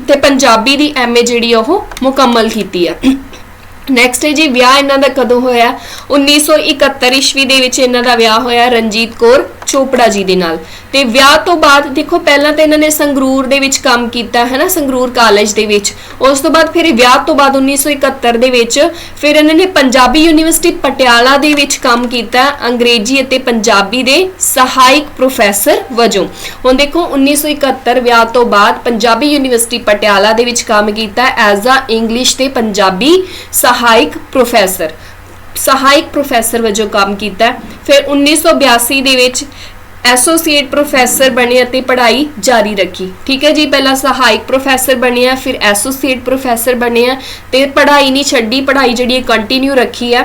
ਤੇ ਪੰਜਾਬੀ ਦੀ ਐਮਏ ਜਿਹੜੀ ਆ ਉਹ ਮੁਕੰਮਲ ਕੀਤੀ ਆ। ਨੈਕਸਟ ਹੈ ਜੀ, ਵਿਆਹ ਇਹਨਾਂ ਦਾ ਕਦੋਂ ਹੋਇਆ? 1971 ਈਸਵੀ ਦੇ ਵਿੱਚ ਇਹਨਾਂ ਦਾ ਵਿਆਹ ਹੋਇਆ, ਰਣਜੀਤ ਕੌਰ। ਚੋਪੜਾ ਜੀ ਦੇ ਨਾਲ। ਤੇ ਵਿਆਹ ਤੋਂ ਬਾਅਦ ਦੇਖੋ, ਪਹਿਲਾਂ ਤਾਂ ਇਹਨਾਂ ਨੇ ਸੰਗਰੂਰ ਦੇ ਵਿੱਚ ਕੰਮ ਕੀਤਾ ਹੈ ਨਾ ਸੰਗਰੂਰ ਕਾਲਜ ਦੇ ਵਿੱਚ। ਉਸ ਤੋਂ ਬਾਅਦ ਫਿਰ ਵਿਆਹ ਤੋਂ ਬਾਅਦ 1971 ਦੇ ਵਿੱਚ ਫਿਰ ਇਹਨਾਂ ਨੇ ਪੰਜਾਬੀ ਯੂਨੀਵਰਸਿਟੀ ਪਟਿਆਲਾ ਦੇ ਵਿੱਚ ਕੰਮ ਕੀਤਾ, ਅੰਗਰੇਜ਼ੀ ਅਤੇ ਪੰਜਾਬੀ ਦੇ ਸਹਾਇਕ ਪ੍ਰੋਫੈਸਰ ਵਜੋਂ। ਹੁਣ ਦੇਖੋ 1971 ਵਿਆਹ ਤੋਂ ਬਾਅਦ ਪੰਜਾਬੀ ਯੂਨੀਵਰਸਿਟੀ ਪਟਿਆਲਾ ਦੇ ਵਿੱਚ ਕੰਮ ਕੀਤਾ, ਐਜ਼ ਆ ਇੰਗਲਿਸ਼ ਤੇ ਪੰਜਾਬੀ ਸਹਾਇਕ ਪ੍ਰੋਫੈਸਰ ਸਹਾਇਕ ਪ੍ਰੋਫੈਸਰ ਵਜੋਂ ਕੰਮ ਕੀਤਾ ਫਿਰ 1982 ਦੇ ਵਿੱਚ ਐਸੋਸੀਏਟ ਪ੍ਰੋਫੈਸਰ ਬਣੇ ਅਤੇ ਪੜ੍ਹਾਈ ਜਾਰੀ ਰੱਖੀ। ਠੀਕ ਹੈ ਜੀ, ਪਹਿਲਾਂ ਸਹਾਇਕ ਪ੍ਰੋਫੈਸਰ ਬਣਿਆ ਫਿਰ ਐਸੋਸੀਏਟ ਪ੍ਰੋਫੈਸਰ ਬਣੇ ਆ ਤੇ ਪੜ੍ਹਾਈ ਨਹੀਂ ਛੱਡੀ, ਪੜ੍ਹਾਈ ਜਿਹੜੀ ਕੰਟੀਨਿਊ ਰੱਖੀ ਆ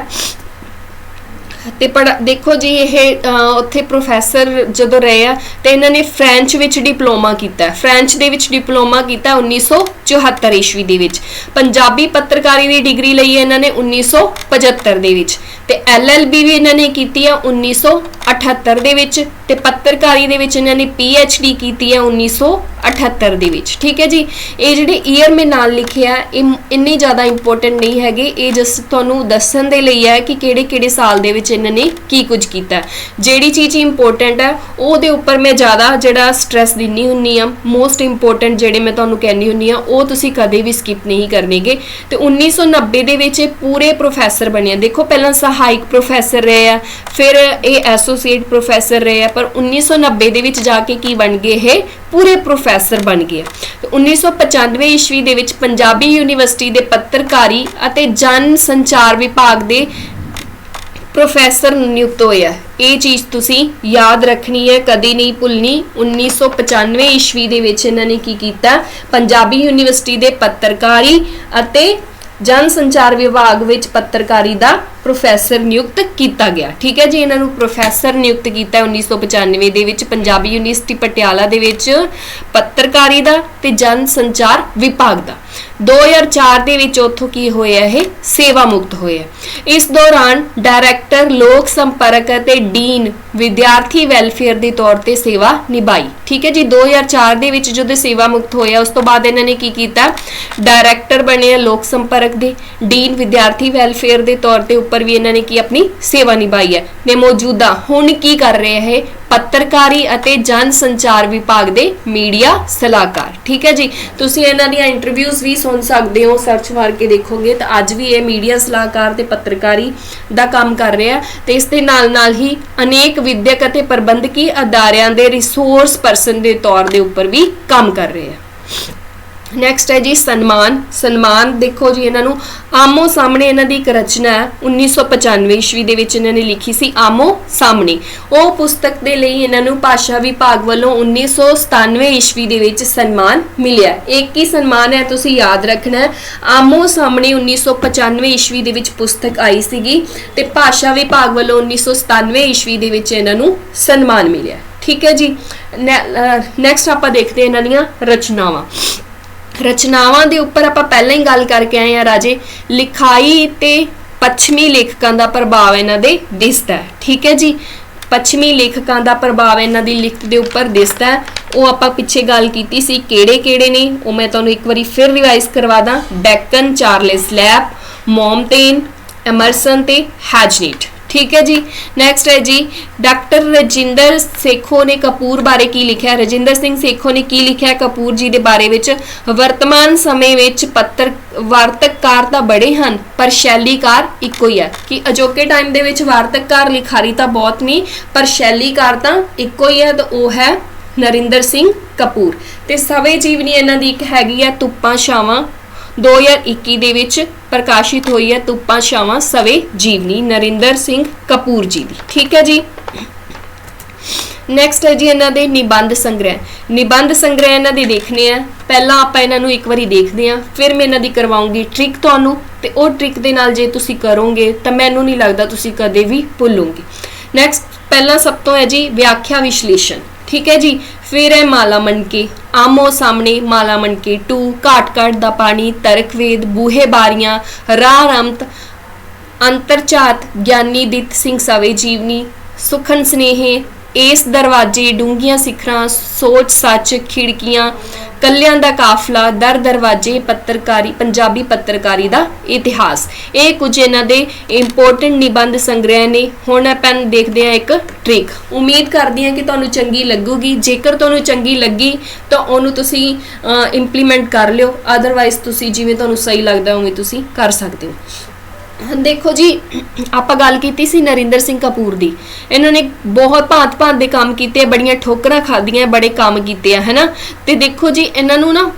ਤੇ ਪੜ, ਦੇਖੋ ਜੀ, ਇਹ ਉੱਥੇ ਪ੍ਰੋਫੈਸਰ ਜਦੋਂ ਰਹੇ ਆ, ਤੇ ਇਹਨਾਂ ਨੇ ਫ੍ਰੈਂਚ ਵਿੱਚ ਡਿਪਲੋਮਾ ਕੀਤਾ। ਹੈ। ਫ੍ਰੈਂਚ ਦੇ ਵਿੱਚ ਡਿਪਲੋਮਾ ਕੀਤਾ 1974 ਈਸਵੀ ਦੇ ਵਿੱਚ। ਪੰਜਾਬੀ ਪੱਤਰਕਾਰੀ ਦੀ ਡਿਗਰੀ ਲਈ ਇਹਨਾਂ ਨੇ 1975 ਦੇ ਵਿੱਚ। ਤੇ ਐਲਐਲਬੀ ਵੀ ਇਹਨਾਂ ਨੇ ਕੀਤੀ ਹੈ 1978 ਦੇ ਵਿੱਚ। ਤੇ ਪੱਤਰਕਾਰੀ ਦੇ ਵਿੱਚ ਇਹਨਾਂ ਨੇ ਪੀਐਚਡੀ ਕੀਤੀ ਹੈ 1978 ਦੇ ਵਿੱਚ। ਠੀਕ ਹੈ ਜੀ? ਇਹ ਜਿਹੜੇ ਈਅਰ ਮੈਂ ਨਾਲ ਲਿਖਿਆ ਇਹ ਇੰਨੀ ਜ਼ਿਆਦਾ ਇੰਪੋਰਟੈਂਟ ਨਹੀਂ ਹੈਗੇ। ਇਹ ਜਸਟ ਤੁਹਾਨੂੰ ਦੱਸਣ ਦੇ ਲਈ ਹੈ ਕਿ ਕਿਹੜੇ ਕਿਹੜੇ ਸਾਲ ਦੇ ਵਿੱਚ ਇਹਨਾਂ ਨੇ ਕੀ ਕੁਝ ਕੀਤਾ ਜਿਹੜੀ ਚੀਜ਼ ਇੰਪੋਰਟੈਂਟ ਹੈ, ਉਹਦੇ ਉੱਪਰ ਮੈਂ ਜ਼ਿਆਦਾ ਜਿਹੜਾ ਸਟ੍ਰੈਸ ਦਿੰਨੀ ਹੁੰਨੀ ਆ ਮੋਸਟ ਇੰਪੋਰਟੈਂਟ ਜਿਹੜੇ ਮੈਂ ਤੁਹਾਨੂੰ ਕਹਿੰਦੀ ਹੁੰਨੀ ਆ ਉਹ ਤੁਸੀਂ ਕਦੇ ਵੀ ਸਕਿਪ ਨਹੀਂ ਕਰਨੇਗੇ। ਤੇ 1990 ਦੇ ਵਿੱਚ ਇਹ ਪੂਰੇ ਪ੍ਰੋਫੈਸਰ ਬਣੇ ਆ। ਦੇਖੋ, ਪਹਿਲਾਂ ਸਹਾਇਕ ਪ੍ਰੋਫੈਸਰ ਰਹੇ ਆ, ਫਿਰ ਇਹ ਐਸੋਸੀਏਟ ਪ੍ਰੋਫੈਸਰ ਰਹੇ ਆ, ਪਰ 1990 ਦੇ ਵਿੱਚ ਜਾ ਕੇ ਕੀ ਬਣ ਗਏ ਇਹ? ਪੂਰੇ ਪ੍ਰੋਫੈਸਰ ਬਣ ਗਏ ਤੇ 1995 ਈਸਵੀ ਦੇ ਵਿੱਚ ਪੰਜਾਬੀ ਯੂਨੀਵਰਸਿਟੀ ਦੇ ਪੱਤਰਕਾਰੀ ਅਤੇ ਜਨ ਸੰਚਾਰ ਵਿਭਾਗ ਦੇ ਪ੍ਰੋਫੈਸਰ ਨਿਯੁਕਤ ਹੋਇਆ ਇਹ ਚੀਜ਼ ਤੁਸੀਂ ਯਾਦ ਰੱਖਣੀ ਹੈ, ਕਦੀ ਨਹੀਂ ਭੁੱਲਣੀ। 1995 ਈਸਵੀ ਦੇ ਵਿੱਚ ਇਹਨਾਂ ਨੇ ਕੀ ਕੀਤਾ? ਪੰਜਾਬੀ ਯੂਨੀਵਰਸਿਟੀ ਦੇ ਪੱਤਰਕਾਰੀ ਅਤੇ ਜਨ ਸੰਚਾਰ ਵਿਭਾਗ ਵਿੱਚ ਪੱਤਰਕਾਰੀ ਦਾ ਪ੍ਰੋਫੈਸਰ ਨਿਯੁਕਤ ਕੀਤਾ ਗਿਆ। ਠੀਕ ਹੈ ਜੀ, ਇਹਨਾਂ ਨੂੰ ਪ੍ਰੋਫੈਸਰ ਨਿਯੁਕਤ ਕੀਤਾ ਹੈ 1995 ਦੇ ਵਿੱਚ, ਪੰਜਾਬੀ ਯੂਨੀਵਰਸਿਟੀ ਪਟਿਆਲਾ ਦੇ ਵਿੱਚ ਪੱਤਰਕਾਰੀ ਦਾ ਤੇ ਜਨ ਸੰਚਾਰ ਵਿਭਾਗ ਦਾ। 2004 ਦੇ ਵਿੱਚ ਉੱਥੋਂ ਕੀ ਹੋਇਆ ਇਹ? ਸੇਵਾ ਮੁਕਤ ਹੋਇਆ ਇਸ ਦੌਰਾਨ ਡਾਇਰੈਕਟਰ, ਲੋਕ ਸੰਪਰਕ ਅਤੇ ਡੀਨ ਵਿਦਿਆਰਥੀ ਵੈਲਫੇਅਰ ਦੇ ਤੌਰ ਤੇ ਸੇਵਾ ਨਿਭਾਈ। ਠੀਕ ਹੈ ਜੀ 2004 ਦੇ ਵਿੱਚ ਜਦੋਂ ਸੇਵਾ ਮੁਕਤ ਹੋਇਆ, ਉਸ ਤੋਂ ਬਾਅਦ ਇਹਨਾਂ ਨੇ ਕੀ ਕੀਤਾ? ਡਾਇਰੈਕਟਰ ਬਣੇ ਆ ਲੋਕ ਸੰਪਰਕ ਦੇ, ਡੀਨ ਵਿਦਿਆਰਥੀ ਵੈਲਫੇਅਰ ਦੇ ਤੌਰ ਤੇ ਉੱਪਰ ਵੀ ਇਹਨਾਂ ਨੇ ਕੀ ਆਪਣੀ ਸੇਵਾ ਨਿਭਾਈ ਹੈ। ਨੇ ਮੌਜੂਦਾ ਹੁਣ ਕੀ ਕਰ ਰਹੇ ਹੈ ਪੱਤਰਕਾਰੀ ਅਤੇ ਜਨ ਸੰਚਾਰ ਵਿਭਾਗ ਦੇ ਮੀਡੀਆ ਸਲਾਹਕਾਰ। ਠੀਕ ਹੈ ਜੀ? ਤੁਸੀਂ ਇਹਨਾਂ ਦੀਆਂ ਇੰਟਰਵਿਊਜ਼ ਵੀ ਸੁਣ ਸਕਦੇ ਹੋ ਸਰਚ ਮਾਰ ਕੇ ਦੇਖੋਗੇ ਤਾਂ ਅੱਜ ਵੀ ਇਹ ਮੀਡੀਆ ਸਲਾਹਕਾਰ ਤੇ ਪੱਤਰਕਾਰੀ ਦਾ ਕੰਮ ਕਰ ਰਿਹਾ ਤੇ ਇਸ ਦੇ ਨਾਲ ਨਾਲ ਹੀ ਅਨੇਕ ਵਿਦਿਅਕ ਅਤੇ ਪ੍ਰਬੰਧਕੀ ਅਦਾਰਿਆਂ ਦੇ ਰਿਸੋਰਸ ਪਰਸਨ ਦੇ ਤੌਰ ਦੇ ਉੱਪਰ ਵੀ ਕੰਮ ਕਰ ਰਹੇ ਹੈ। ਨੈਕਸਟ ਹੈ ਜੀ ਸਨਮਾਨ। ਸਨਮਾਨ ਦੇਖੋ ਜੀ ਇਹਨਾਂ ਨੂੰ ਆਮੋ ਸਾਹਮਣੇ ਇਹਨਾਂ ਦੀ ਇੱਕ ਰਚਨਾ ਹੈ 1995 ਈਸਵੀ ਦੇ ਵਿੱਚ ਇਹਨਾਂ ਨੇ ਲਿਖੀ ਸੀ ਆਮੋ ਸਾਹਮਣੇ। ਉਹ ਪੁਸਤਕ ਦੇ ਲਈ ਇਹਨਾਂ ਨੂੰ ਭਾਸ਼ਾ ਵਿਭਾਗ ਵੱਲੋਂ 1997 ਈਸਵੀ ਦੇ ਵਿੱਚ ਸਨਮਾਨ ਮਿਲਿਆ ਇੱਕ ਹੀ ਸਨਮਾਨ ਹੈ ਤੁਸੀਂ ਯਾਦ ਰੱਖਣਾ ਆਮੋ ਸਾਹਮਣੇ 1995 ਈਸਵੀ ਦੇ ਵਿੱਚ ਪੁਸਤਕ ਆਈ ਸੀਗੀ ਤੇ ਭਾਸ਼ਾ ਵਿਭਾਗ ਵੱਲੋਂ 1997 ਈਸਵੀ ਦੇ ਵਿੱਚ ਇਹਨਾਂ ਨੂੰ ਸਨਮਾਨ ਮਿਲਿਆ ਠੀਕ ਹੈ ਜੀ। ਨੈਕਸਟ ਆਪਾਂ ਦੇਖਦੇ ਹਾਂ ਇਹਨਾਂ ਦੀਆਂ ਰਚਨਾਵਾਂ। ਰਚਨਾਵਾਂ ਦੇ ਉੱਪਰ ਆਪਾਂ ਪਹਿਲਾਂ ਹੀ ਗੱਲ ਕਰਕੇ ਆਏ ਆ ਰਾਜੇ। ਲਿਖਾਈ ਤੇ ਪੱਛਮੀ ਲੇਖਕਾਂ ਦਾ ਪ੍ਰਭਾਵ ਇਹਨਾਂ ਦੇ ਦਿਸਦਾ ਹੈ। ਠੀਕ ਹੈ ਜੀ? ਪੱਛਮੀ ਲੇਖਕਾਂ ਦਾ ਪ੍ਰਭਾਵ ਇਹਨਾਂ ਦੀ ਲਿਖਤ ਦੇ ਉੱਪਰ ਦਿਸਦਾ ਹੈ। ਉਹ ਆਪਾਂ ਪਿੱਛੇ ਗੱਲ ਕੀਤੀ ਸੀ ਕਿਹੜੇ ਕਿਹੜੇ ਨੇ? ਉਹ ਮੈਂ ਤੁਹਾਨੂੰ ਇੱਕ ਵਾਰੀ ਫਿਰ ਰਿਵਾਈਜ਼ ਕਰਵਾ ਦਾਂ। Bacon, Charles Lamb Montaigne, Emerson ਤੇ ਹੈਜਨੀਟ। ਠੀਕ ਹੈ ਜੀ। ਨੈਕਸਟ ਹੈ ਜੀ ਡਾਕਟਰ ਰਜਿੰਦਰ ਸੇਖੋ ਨੇ ਕਪੂਰ ਬਾਰੇ ਕੀ ਲਿਖਿਆ? ਰਜਿੰਦਰ ਸਿੰਘ ਸੇਖੋ ਨੇ ਕੀ ਲਿਖਿਆ ਕਪੂਰ ਜੀ ਦੇ ਬਾਰੇ ਵਿੱਚ? ਵਰਤਮਾਨ ਸਮੇਂ ਵਿੱਚ ਪੱਤਰ, ਵਾਰਤਕਕਾਰ ਤਾਂ ਬੜੇ ਹਨ, ਪਰ ਸ਼ੈਲੀਕਾਰ ਇੱਕੋ ਹੀ ਹੈ। ਕਿ ਅਜੋਕੇ ਟਾਈਮ ਦੇ ਵਿੱਚ ਵਾਰਤਕਕਾਰ ਲਿਖਾਰੀ ਤਾਂ ਬਹੁਤ ਨਹੀਂ ਪਰ ਸ਼ੈਲੀਕਾਰ ਤਾਂ ਇੱਕੋ ਹੀ ਹੈ ਤੇ ਉਹ ਹੈ ਨਰਿੰਦਰ ਸਿੰਘ ਕਪੂਰ। ਤੇ ਸਵੇ ਜੀਵਨੀ ਇਹਨਾਂ ਦੀ ਇੱਕ ਹੈਗੀ ਹੈ ਤੁੱਪਾਂ ਛਾਵਾਂ। 2021 ਦੇ ਵਿੱਚ ਪ੍ਰਕਾਸ਼ਿਤ ਹੋਈ ਹੈ ਤੁੱਪਾਂ ਛਾਵਾਂ ਸਵੇ ਜੀਵਨੀ, ਨਰਿੰਦਰ ਸਿੰਘ ਕਪੂਰ ਜੀ ਦੀ। ਠੀਕ ਹੈ ਜੀ? ਨੈਕਸਟ ਹੈ ਜੀ ਇਹਨਾਂ ਦੇ ਨਿਬੰਧ ਸੰਗ੍ਰਹਿ। ਨਿਬੰਧ ਸੰਗ੍ਰਹਿ ਇਹਨਾਂ ਦੇ ਦੇਖਣੇ ਆ। ਪਹਿਲਾਂ ਆਪਾਂ ਇਹਨਾਂ ਨੂੰ ਇੱਕ ਵਾਰੀ ਦੇਖਦੇ ਆ ਫਿਰ ਮੈਂ ਇਹਨਾਂ ਦੀ ਕਰਵਾਉਂਗੀ ਟ੍ਰਿਕ ਤੁਹਾਨੂੰ ਤੇ ਉਹ ਟ੍ਰਿਕ ਦੇ ਨਾਲ ਜੇ ਤੁਸੀਂ ਕਰੋਗੇ ਤਾਂ ਮੈਨੂੰ ਨਹੀਂ ਲੱਗਦਾ ਤੁਸੀਂ ਕਦੇ ਵੀ ਭੁੱਲੋਗੇ। ਨੈਕਸਟ ਪਹਿਲਾਂ ਸਭ ਤੋਂ ਹੈ ਜੀ ਵਿਆਖਿਆ ਵਿਸ਼ਲੇਸ਼ਣ। ਠੀਕ ਹੈ ਜੀ? ਫਿਰ ਹੈ ਮਾਲਾ ਮਣਕੇ, ਆਮੋ ਸਾਹਮਣੇ ਮਾਲਾ ਮਣਕੇ 2 ਘਾਟ ਘਾਟ ਦਾ ਪਾਣੀ, ਤਰਕ ਵੇਦ, ਬੂਹੇ ਬਾਰੀਆਂ, ਰਾਹ ਰਮਤ ਅੰਤਰਚਾਤ ਗਿਆਨੀ ਦਿੱਤ ਸਿੰਘ ਸਵੇ ਜੀਵਨੀ, ਸੁਖਨ ਸਨੇਹੇ ਇਸ ਦਰਵਾਜੇ ਡੂੰਗੀਆਂ ਸਿਖਰਾਂ, ਸੋਚ ਸੱਚ, ਖਿੜਕੀਆਂ, ਕੱਲਿਆਂ ਦਾ ਕਾਫਲਾ, ਦਰ ਦਰਵਾਜੇ, ਪੱਤਰਕਾਰੀ, ਪੰਜਾਬੀ ਪੱਤਰਕਾਰੀ ਦਾ ਇਤਿਹਾਸ। ਇਹ ਕੁਝ ਇਹਨਾਂ ਦੇ ਇੰਪੋਰਟੈਂਟ ਨਿਬੰਧ ਸੰਗ੍ਰਹਿ ਨੇ। ਹੁਣ ਆਪਾਂ ਦੇਖਦੇ ਹਾਂ ਇੱਕ ਟ੍ਰਿਕ ਉਮੀਦ ਕਰਦੀ ਹਾਂ ਕਿ ਤੁਹਾਨੂੰ ਚੰਗੀ ਲੱਗੂਗੀ। ਜੇਕਰ ਤੁਹਾਨੂੰ ਚੰਗੀ ਲੱਗੀ, ਤਾਂ ਉਹਨੂੰ ਤੁਸੀਂ ਇੰਪਲੀਮੈਂਟ ਕਰ ਲਿਓ। ਅਦਰਵਾਈਜ਼ ਤੁਸੀਂ ਜਿਵੇਂ ਤੁਹਾਨੂੰ ਸਹੀ ਲੱਗਦਾ, ਉਵੇਂ ਤੁਸੀਂ ਕਰ ਸਕਦੇ ਹੋ। ਦੇਖੋ ਜੀ, ਆਪਾਂ ਗੱਲ ਕੀਤੀ ਸੀ ਨਰਿੰਦਰ ਸਿੰਘ ਕਪੂਰ ਦੀ। ਇਹਨਾਂ ਨੇ ਬਹੁਤ ਭਾਂਤ ਭਾਂਤ ਦੇ ਕੰਮ ਕੀਤੇ, ਬੜੀਆਂ ਠੋਕਰਾਂ ਖਾਧੀਆਂ, ਬੜੇ ਕੰਮ ਕੀਤੇ ਆ, ਹੈਨਾ? ਤੇ ਦੇਖੋ ਜੀ, ਇਹਨਾਂ ਨੂੰ ਨਾ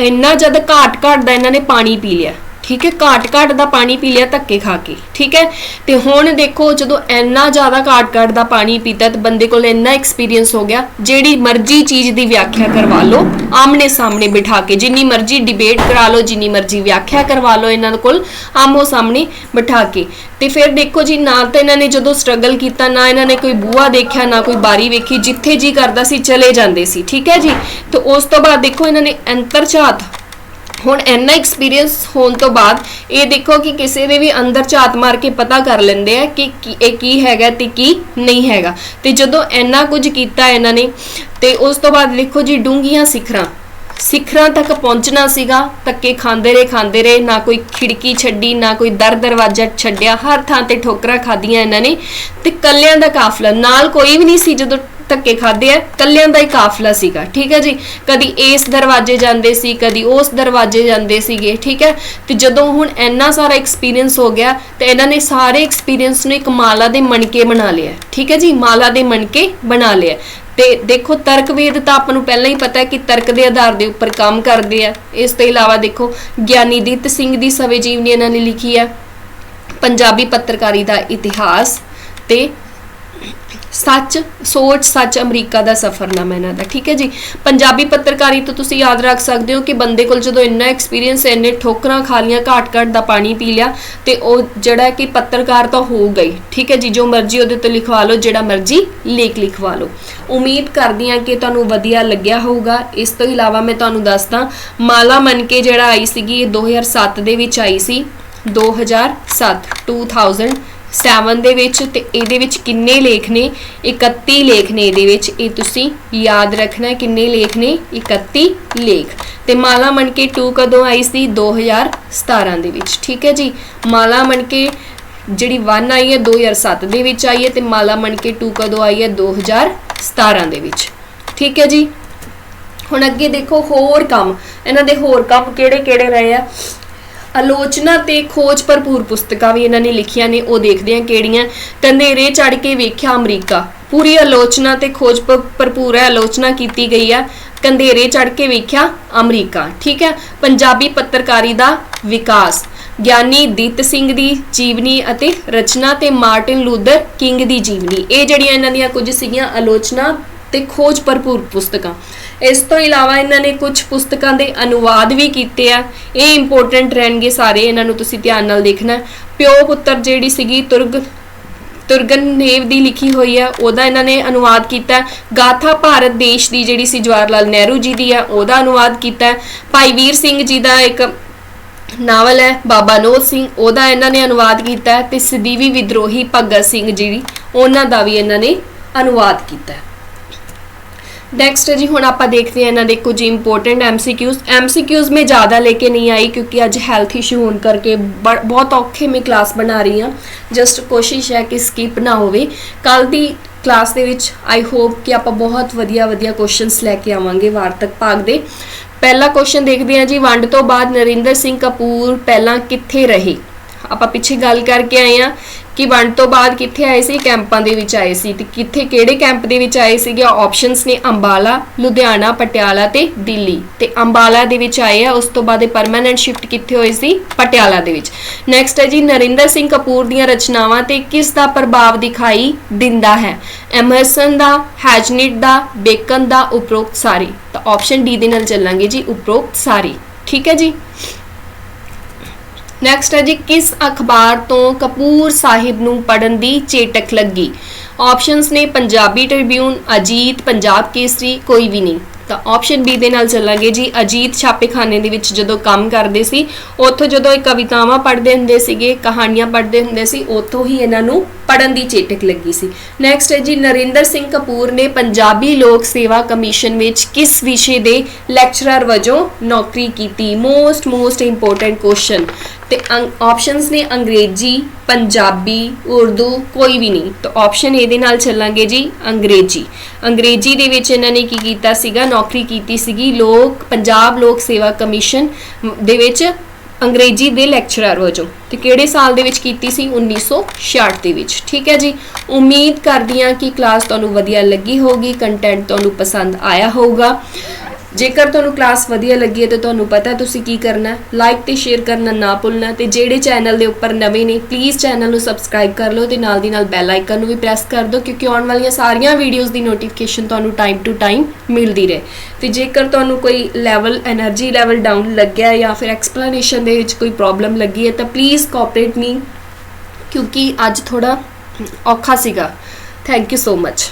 ਇੰਨਾ ਜ਼ਿਆਦਾ ਘਾਟ ਘਾਟ ਦਾ ਇਹਨਾਂ ਨੇ ਪਾਣੀ ਪੀ ਲਿਆ। ਠੀਕ ਹੈ, ਘਾਟ ਘਾਟ ਦਾ ਪਾਣੀ ਪੀ ਲਿਆ, ਧੱਕੇ ਖਾ ਕੇ, ਠੀਕ ਹੈ। ਤੇ ਹੁਣ ਦੇਖੋ, ਜਦੋਂ ਇੰਨਾ ਜ਼ਿਆਦਾ ਘਾਟ ਘਾਟ ਦਾ ਪਾਣੀ ਪੀਤਾ, ਤੇ ਬੰਦੇ ਕੋਲ ਇੰਨਾ ਐਕਸਪੀਰੀਅੰਸ ਹੋ ਗਿਆ, ਜਿਹੜੀ ਮਰਜ਼ੀ ਚੀਜ਼ ਦੀ ਵਿਆਖਿਆ ਕਰਵਾ ਲਓ ਆਮਨੇ ਸਾਹਮਣੇ ਬਿਠਾ ਕੇ, ਜਿੰਨੀ ਮਰਜ਼ੀ ਡਿਬੇਟ ਕਰਾ ਲਓ, ਜਿੰਨੀ ਮਰਜ਼ੀ ਵਿਆਖਿਆ ਕਰਵਾ ਲਓ ਇਹਨਾਂ ਕੋਲ, ਆਮੋ ਸਾਹਮਣੇ ਬਿਠਾ ਕੇ। ਤੇ ਫਿਰ ਦੇਖੋ ਜੀ ਨਾ ਤਾਂ ਇਹਨਾਂ ਨੇ ਜਦੋਂ ਸਟਰਗਲ ਕੀਤਾ, ਨਾ ਇਹਨਾਂ ਨੇ ਕੋਈ ਬੂਹਾ ਦੇਖਿਆ, ਨਾ ਕੋਈ ਬਾਰੀ ਵੇਖੀ, ਜਿੱਥੇ ਜੀ ਕਰਦਾ ਸੀ, ਚਲੇ ਜਾਂਦੇ ਸੀ, ਠੀਕ ਹੈ ਜੀ। ਤੇ ਉਸ ਤੋਂ ਬਾਅਦ ਦੇਖੋ, ਇਹਨਾਂ ਨੇ ਅੰਤਰਝਾਤ ਹੁਣ ਇੰਨਾ ਐਕਸਪੀਰੀਅੰਸ ਹੋਣ ਤੋਂ ਬਾਅਦ ਇਹ ਦੇਖੋ ਕਿ ਕਿਸੇ ਦੇ ਵੀ ਅੰਦਰ ਝਾਤ ਮਾਰ ਕੇ ਪਤਾ ਕਰ ਲੈਂਦੇ ਆ ਕਿ ਇਹ ਕੀ ਹੈਗਾ ਤੇ ਕੀ ਨਹੀਂ ਹੈਗਾ। ਤੇ ਜਦੋਂ ਇੰਨਾ ਕੁਝ ਕੀਤਾ ਇਹਨਾਂ ਨੇ, ਤੇ ਉਸ ਤੋਂ ਬਾਅਦ ਦੇਖੋ ਜੀ ਡੂੰਗੀਆਂ ਸਿਖਰਾਂ। ਸਿਖਰਾਂ ਤੱਕ ਪਹੁੰਚਣਾ ਸੀਗਾ, ਧੱਕੇ ਖਾਂਦੇ ਰਹੇ ਖਾਂਦੇ ਰਹੇ, ਨਾ ਕੋਈ ਖਿੜਕੀ ਛੱਡੀ, ਨਾ ਕੋਈ ਦਰ ਦਰਵਾਜ਼ਾ ਛੱਡਿਆ, ਹਰ ਥਾਂ ਤੇ ਠੋਕਰਾਂ ਖਾਧੀਆਂ ਇਹਨਾਂ ਨੇ, ਤੇ ਕੱਲਿਆਂ ਦਾ ਕਾਫਲਾ। ਨਾਲ ਕੋਈ ਵੀ ਨਹੀਂ ਸੀ ਜਦੋਂ ਧੱਕੇ ਖਾਦੇ ਆ, ਕੱਲਿਆਂ ਦਾ ਹੀ ਕਾਫਲਾ ਸੀਗਾ, ਠੀਕ ਹੈ ਜੀ? ਕਦੀ ਇਸ ਦਰਵਾਜ਼ੇ ਜਾਂਦੇ ਸੀ, ਕਦੀ ਉਸ ਦਰਵਾਜ਼ੇ ਜਾਂਦੇ ਸੀਗੇ, ਠੀਕ ਹੈ? ਤੇ ਜਦੋਂ ਹੁਣ ਇੰਨਾ ਸਾਰਾ ਐਕਸਪੀਰੀਅੰਸ ਹੋ ਗਿਆ, ਤੇ ਇਹਨਾਂ ਨੇ ਸਾਰੇ ਐਕਸਪੀਰੀਅੰਸ ਨੂੰ ਇੱਕ ਮਾਲਾ ਦੇ ਮਣਕੇ ਬਣਾ ਲਿਆ, ਠੀਕ ਹੈ ਜੀ? ਮਾਲਾ ਦੇ ਮਣਕੇ ਬਣਾ ਲਿਆ। ਤੇ ਦੇਖੋ, ਤਰਕ ਵੇਦ ਤਾਂ ਆਪਾਂ ਨੂੰ ਪਹਿਲਾਂ ਹੀ ਪਤਾ ਹੈ ਕਿ ਤਰਕ ਦੇ ਆਧਾਰ ਦੇ ਉੱਪਰ ਕੰਮ ਕਰਦੇ ਆ। ਇਸ ਤੋਂ ਇਲਾਵਾ ਦੇਖੋ, ਗਿਆਨੀ ਸਿੰਘ ਦੀ ਸਵੇ ਜੀਵਨੀ ਇਹਨਾਂ ਨੇ ਲਿਖੀ ਹੈ ਪੰਜਾਬੀ ਪੱਤਰਕਾਰੀ ਦਾ ਇਤਿਹਾਸ ਤੇ ਸੱਚ, ਸੋਚ, ਸੱਚ ਅਮਰੀਕਾ ਦਾ ਸਫ਼ਰਨਾਮਾ ਇਹਨਾਂ ਦਾ, ਠੀਕ ਹੈ ਜੀ? ਪੰਜਾਬੀ ਪੱਤਰਕਾਰੀ ਤੋਂ ਤੁਸੀਂ ਯਾਦ ਰੱਖ ਸਕਦੇ ਹੋ ਕਿ ਬੰਦੇ ਕੋਲ ਜਦੋਂ ਇੰਨਾ ਐਕਸਪੀਰੀਅੰਸ ਹੈ ਇੰਨੇ ਠੋਕਰਾਂ ਖਾ ਲੀਆਂ, ਘਾਟ ਘਾਟ ਦਾ ਪਾਣੀ ਪੀ ਲਿਆ, ਤੇ ਉਹ ਜਿਹੜਾ ਕਿ ਪੱਤਰਕਾਰ ਤਾਂ ਹੋ ਗਈ ਠੀਕ ਹੈ ਜੀ? ਜੋ ਮਰਜ਼ੀ ਉਹਦੇ ਤੋਂ ਲਿਖਵਾ ਲਓ, ਜਿਹੜਾ ਮਰਜ਼ੀ ਲੇਖ ਲਿਖਵਾ ਲਓ। ਉਮੀਦ ਕਰਦੀ ਹਾਂ ਕਿ ਤੁਹਾਨੂੰ ਵਧੀਆ ਲੱਗਿਆ ਹੋਊਗਾ। ਇਸ ਤੋਂ ਇਲਾਵਾ ਮੈਂ ਤੁਹਾਨੂੰ ਦੱਸਦਾ, ਮਾਲਾ ਮਨਕੇ ਜਿਹੜਾ ਆਈ ਸੀਗੀ, ਇਹ 2007 ਦੇ ਵਿੱਚ ਆਈ ਸੀ 2007 2007 ਦੇ ਵਿੱਚ ਤੇ ਇਹਦੇ ਵਿੱਚ ਕਿੰਨੇ ਲੇਖ ਨੇ? 31 ਲੇਖ ਨੇ ਇਹਦੇ ਵਿੱਚ। ਇਹ ਤੁਸੀਂ ਯਾਦ ਰੱਖਣਾ ਕਿੰਨੇ ਲੇਖ ਨੇ? 31 ਲੇਖ। ਤੇ ਮਾਲਾ ਮਣਕੇ 2 ਕਦੋਂ ਆਈ ਸੀ? 2017 ਦੇ ਵਿੱਚ। ਠੀਕ ਹੈ ਜੀ? ਮਾਲਾ ਮਣਕੇ ਜਿਹੜੀ 1 ਆਈ ਹੈ 2007 ਦੇ ਵਿੱਚ ਆਈ ਹੈ ਤੇ ਮਾਲਾ ਮਣਕੇ 2 ਕਦੋਂ ਆਈ ਹੈ? 2017 ਦੇ ਵਿੱਚ। ਠੀਕ ਹੈ ਜੀ? ਹੁਣ ਅੱਗੇ ਦੇਖੋ ਹੋਰ ਕੰਮ। ਇਹਨਾਂ ਦੇ ਹੋਰ ਕੰਮ ਕਿਹੜੇ ਕਿਹੜੇ ਰਹੇ ਆ? ਆਲੋਚਨਾ ਤੇ ਖੋਜ ਭਰਪੂਰ ਪੁਸਤਕਾਂ ਵੀ ਇਹਨਾਂ ਨੇ ਲਿਖੀਆਂ ਨੇ, ਉਹ ਦੇਖਦੇ ਆ ਕਿਹੜੀਆਂ। ਕੰਧੇਰੇ ਚੜ ਕੇ ਵੇਖਿਆ ਅਮਰੀਕਾ। ਪੂਰੀ ਆਲੋਚਨਾ ਤੇ ਖੋਜ ਭਰਪੂਰ ਹੈ, ਆਲੋਚਨਾ ਕੀਤੀ ਗਈ ਹੈ। ਕੰਧੇਰੇ ਚੜ ਕੇ ਵੇਖਿਆ ਅਮਰੀਕਾ, ਠੀਕ ਹੈ? ਪੰਜਾਬੀ ਪੱਤਰਕਾਰੀ ਦਾ ਵਿਕਾਸ। ਗਿਆਨੀ ਦੀਤ ਸਿੰਘ ਦੀ ਜੀਵਨੀ ਅਤੇ ਰਚਨਾ ਤੇ ਮਾਰਟਿਨ ਲੂਦਰ ਕਿੰਗ ਦੀ ਜੀਵਨੀ। ਇਹ ਜਿਹੜੀਆਂ ਇਹਨਾਂ ਦੀਆਂ ਕੁਝ ਸੀਗੀਆਂ ਆਲੋਚਨਾ ਤੇ ਖੋਜ ਭਰਪੂਰ ਪੁਸਤਕਾਂ। ਇਸ ਤੋਂ ਇਲਾਵਾ ਇਹਨਾਂ ਨੇ ਕੁਝ ਪੁਸਤਕਾਂ ਦੇ ਅਨੁਵਾਦ ਵੀ ਕੀਤੇ ਆ। ਇਹ ਇੰਪੋਰਟੈਂਟ ਰਹਿਣਗੇ ਸਾਰੇ, ਇਹਨਾਂ ਨੂੰ ਤੁਸੀਂ ਧਿਆਨ ਨਾਲ ਦੇਖਣਾ। ਪਿਓ ਪੁੱਤਰ ਜਿਹੜੀ ਸੀਗੀ ਤੁਰਗ, ਤੁਰਗਨ ਤੁਰਗਨੇਵ ਦੀ ਲਿਖੀ ਹੋਈ ਹੈ ਉਹਦਾ ਇਹਨਾਂ ਨੇ ਅਨੁਵਾਦ ਕੀਤਾ। ਗਾਥਾ ਭਾਰਤ ਦੇਸ਼ ਦੀ ਜਿਹੜੀ ਸੀ ਜਵਾਹਰ ਲਾਲ ਨਹਿਰੂ ਜੀ ਦੀ ਹੈ ਉਹਦਾ ਅਨੁਵਾਦ ਕੀਤਾ। ਭਾਈ ਵੀਰ ਸਿੰਘ ਜੀ ਦਾ ਇੱਕ ਨਾਵਲ ਹੈ, ਬਾਬਾ ਨੋਦ ਸਿੰਘ, ਉਹਦਾ ਇਹਨਾਂ ਨੇ ਅਨੁਵਾਦ ਕੀਤਾ ਹੈ ਤੇ ਸਦੀਵੀ ਵਿਦਰੋਹੀ ਭਗਤ ਸਿੰਘ ਜੀ ਉਹਨਾਂ ਦਾ ਵੀ ਇਹਨਾਂ ਨੇ ਅਨੁਵਾਦ ਕੀਤਾ। ਹੈ नेक्स्ट है जी ਹੁਣ ਆਪਾਂ ਦੇਖਦੇ ਹਾਂ ਇਹਨਾਂ ਦੇ ਕੁਝ ਇੰਪੋਰਟੈਂਟ ਐਮਸੀਕਿਊਜ਼ ਐਮਸੀਕਿਊਜ਼ ਮੈਂ ਜ਼ਿਆਦਾ ਲੈ ਕੇ ਨਹੀਂ ਆਈ ਕਿਉਂਕਿ ਅੱਜ ਹੈਲਥ ਇਸ਼ੂ ਹੋਣ ਕਰਕੇ ਬ- ਬਹੁਤ ਔਖੇ ਮੈਂ ਕਲਾਸ ਬਣਾ ਰਹੀ ਹਾਂ ਜਸਟ ਕੋਸ਼ਿਸ਼ ਹੈ ਕਿ ਸਕਿਪ ਨਾ ਹੋਵੇ ਕੱਲ ਦੀ ਕਲਾਸ ਦੇ ਵਿੱਚ ਆਈ ਹੋਪ ਕਿ ਆਪਾਂ ਬਹੁਤ ਵਧੀਆ ਵਧੀਆ ਕੁਐਸਚਨਸ ਲੈ ਕੇ ਆਵਾਂਗੇ ਵਾਰਤਕ ਭਾਗ ਦੇ ਪਹਿਲਾ ਕੁਐਸਚਨ ਦੇਖਦੇ ਹਾਂ ਜੀ ਵੰਡ ਤੋਂ ਬਾਅਦ ਨਰਿੰਦਰ ਸਿੰਘ ਕਪੂਰ ਪਹਿਲਾਂ ਕਿੱਥੇ ਰਹੇ ਆਪਾਂ ਪਿੱਛੇ ਗੱਲ ਕਰਕੇ ਆਏ ਆ ਕਿ ਵੰਡ ਤੋਂ ਬਾਅਦ ਕਿੱਥੇ ਆਏ ਸੀ, ਕੈਂਪਾਂ ਦੇ ਵਿੱਚ ਆਏ ਸੀ ਤੇ ਕਿੱਥੇ, ਕਿਹੜੇ ਕੈਂਪ ਦੇ ਵਿੱਚ ਆਏ ਸੀਗੇ? ਆਪਸ਼ਨਸ ਨੇ ਅੰਬਾਲਾ, ਲੁਧਿਆਣਾ, ਪਟਿਆਲਾ ਤੇ ਦਿੱਲੀ। ਤੇ ਅੰਬਾਲਾ ਦੇ ਵਿੱਚ ਆਏ ਆ, ਉਸ ਤੋਂ ਬਾਅਦ ਇਹ ਪਰਮਾਨੈਂਟ ਸ਼ਿਫਟ ਕਿੱਥੇ ਹੋਏ ਸੀ? ਪਟਿਆਲਾ ਦੇ ਵਿੱਚ। ਨੈਕਸਟ ਹੈ ਜੀ, ਨਰਿੰਦਰ ਸਿੰਘ ਕਪੂਰ ਦੀਆਂ ਰਚਨਾਵਾਂ ਤੇ ਕਿਸ ਦਾ ਪ੍ਰਭਾਵ ਦਿਖਾਈ ਦਿੰਦਾ ਹੈ? ਐਮਰਸਨ ਦਾ ਹੈਜਨਿਟ ਦਾ ਬੇਕਨ ਦਾ, ਉਪਰੋਕਤ ਸਾਰੀ। ਤਾਂ ਆਪਸ਼ਨ ਡੀ ਦੇ ਨਾਲ ਚੱਲਾਂਗੇ ਜੀ, ਉਪਰੋਕਤ ਸਾਰੀ। ਠੀਕ ਹੈ ਜੀ? ਨੈਕਸਟ ਹੈ ਜੀ, ਕਿਸ ਅਖਬਾਰ ਤੋਂ ਕਪੂਰ ਸਾਹਿਬ ਨੂੰ ਪੜਨ ਦੀ ਚੇਟਕ ਲੱਗੀ? ਆਪਸ਼ਨਸ ਨੇ ਪੰਜਾਬੀ ਟ੍ਰਿਬਿਊਨ ਅਜੀਤ, ਪੰਜਾਬ ਕੇਸਰੀ, ਕੋਈ ਵੀ ਨਹੀਂ। ਤਾਂ ਆਪਸ਼ਨ ਬੀ ਦੇ ਨਾਲ ਚੱਲਾਂਗੇ ਜੀ। ਅਜੀਤ ਛਾਪੇਖਾਨੇ ਦੇ ਵਿੱਚ ਜਦੋਂ ਕੰਮ ਕਰਦੇ ਸੀ, ਉੱਥੋਂ ਜਦੋਂ ਇਹ ਕਵਿਤਾਵਾਂ ਪੜ੍ਹਦੇ ਹੁੰਦੇ ਸੀਗੇ, ਕਹਾਣੀਆਂ ਪੜ੍ਹਦੇ ਹੁੰਦੇ ਸੀ, ਉੱਥੋਂ ਹੀ ਇਹਨਾਂ ਨੂੰ ਪੜਨ ਦੀ ਚੇਟਕ ਲੱਗੀ ਸੀ। ਨੈਕਸਟ ਹੈ ਜੀ, ਨਰਿੰਦਰ ਸਿੰਘ ਕਪੂਰ ਨੇ ਪੰਜਾਬੀ ਲੋਕ ਸੇਵਾ ਕਮਿਸ਼ਨ ਵਿੱਚ ਕਿਸ ਵਿਸ਼ੇ ਦੇ ਲੈਕਚਰਰ ਵਜੋਂ ਨੌਕਰੀ ਕੀਤੀ? ਮੋਸਟ ਮੋਸਟ ਇੰਪੋਰਟੈਂਟ ਕੁਐਸਚਨ ਤੇ ਆਪਸ਼ਨਸ ਨੇ ਅੰਗਰੇਜ਼ੀ, ਪੰਜਾਬੀ, ਉਰਦੂ ਕੋਈ ਵੀ ਨਹੀਂ। ਤਾਂ ਆਪਸ਼ਨ ਏ ਦੇ ਨਾਲ ਚੱਲਾਂਗੇ ਜੀ, ਅੰਗਰੇਜ਼ੀ। ਅੰਗਰੇਜ਼ੀ ਦੇ ਵਿੱਚ ਇਹਨਾਂ ਨੇ ਕੀ ਕੀਤਾ ਸੀਗਾ? ਨੌਕਰੀ ਕੀਤੀ ਸੀਗੀ। ਲੋਕ, ਪੰਜਾਬ ਲੋਕ ਸੇਵਾ ਕਮਿਸ਼ਨ ਦੇ ਵਿੱਚ ਅੰਗਰੇਜ਼ੀ ਦੇ ਲੈਕਚਰਰ ਵਜੋਂ। ਤੇ ਕਿਹੜੇ ਸਾਲ ਦੇ ਵਿੱਚ ਕੀਤੀ ਸੀ? 1966 ਦੇ ਵਿੱਚ। ਠੀਕ ਹੈ ਜੀ? ਉਮੀਦ ਕਰਦੀ ਹਾਂ ਕਿ ਕਲਾਸ ਤੁਹਾਨੂੰ ਵਧੀਆ ਲੱਗੀ ਹੋਊਗੀ ਕੰਟੈਂਟ ਤੁਹਾਨੂੰ ਪਸੰਦ ਆਇਆ ਹੋਊਗਾ। ਜੇਕਰ ਤੁਹਾਨੂੰ ਕਲਾਸ ਵਧੀਆ ਲੱਗੀ ਹੈ ਤਾਂ ਤੁਹਾਨੂੰ ਪਤਾ ਤੁਸੀਂ ਕੀ ਕਰਨਾ ਹੈ। ਲਾਈਕ ਤੇ ਸ਼ੇਅਰ ਕਰਨਾ ਨਾ ਭੁੱਲਣਾ ਤੇ ਜਿਹੜੇ ਚੈਨਲ ਦੇ ਉੱਪਰ ਨਵੇਂ ਨੇ ਪਲੀਜ਼ ਚੈਨਲ ਨੂੰ ਸਬਸਕ੍ਰਾਈਬ ਕਰ ਲਓ ਤੇ ਨਾਲ ਦੀ ਨਾਲ ਬੈਲ ਆਈਕਨ ਨੂੰ ਵੀ ਪ੍ਰੈਸ ਕਰ ਦਿਓ ਕਿਉਂਕਿ ਆਉਣ ਵਾਲੀਆਂ ਸਾਰੀਆਂ ਵੀਡੀਓਜ਼ ਦੀ ਨੋਟੀਫਿਕੇਸ਼ਨ ਤੁਹਾਨੂੰ ਟਾਈਮ ਟੂ ਟਾਈਮ ਮਿਲਦੀ ਰਹੇ। ਤੇ ਜੇਕਰ ਤੁਹਾਨੂੰ ਕੋਈ ਲੈਵਲ એનર્ਜੀ ਲੈਵਲ ਡਾਊਨ ਲੱਗਿਆ ਜਾਂ ਫਿਰ ਐਕਸਪਲੇਨੇਸ਼ਨ ਦੇ ਵਿੱਚ ਕੋਈ ਪ੍ਰੋਬਲਮ ਲੱਗੀ ਹੈ ਤਾਂ ਪਲੀਜ਼ ਕੋਆਪਰੇਟ ਮੀ ਕਿਉਂਕਿ ਅੱਜ ਥੋੜਾ ਔਖਾ ਸੀਗਾ। Thank you so much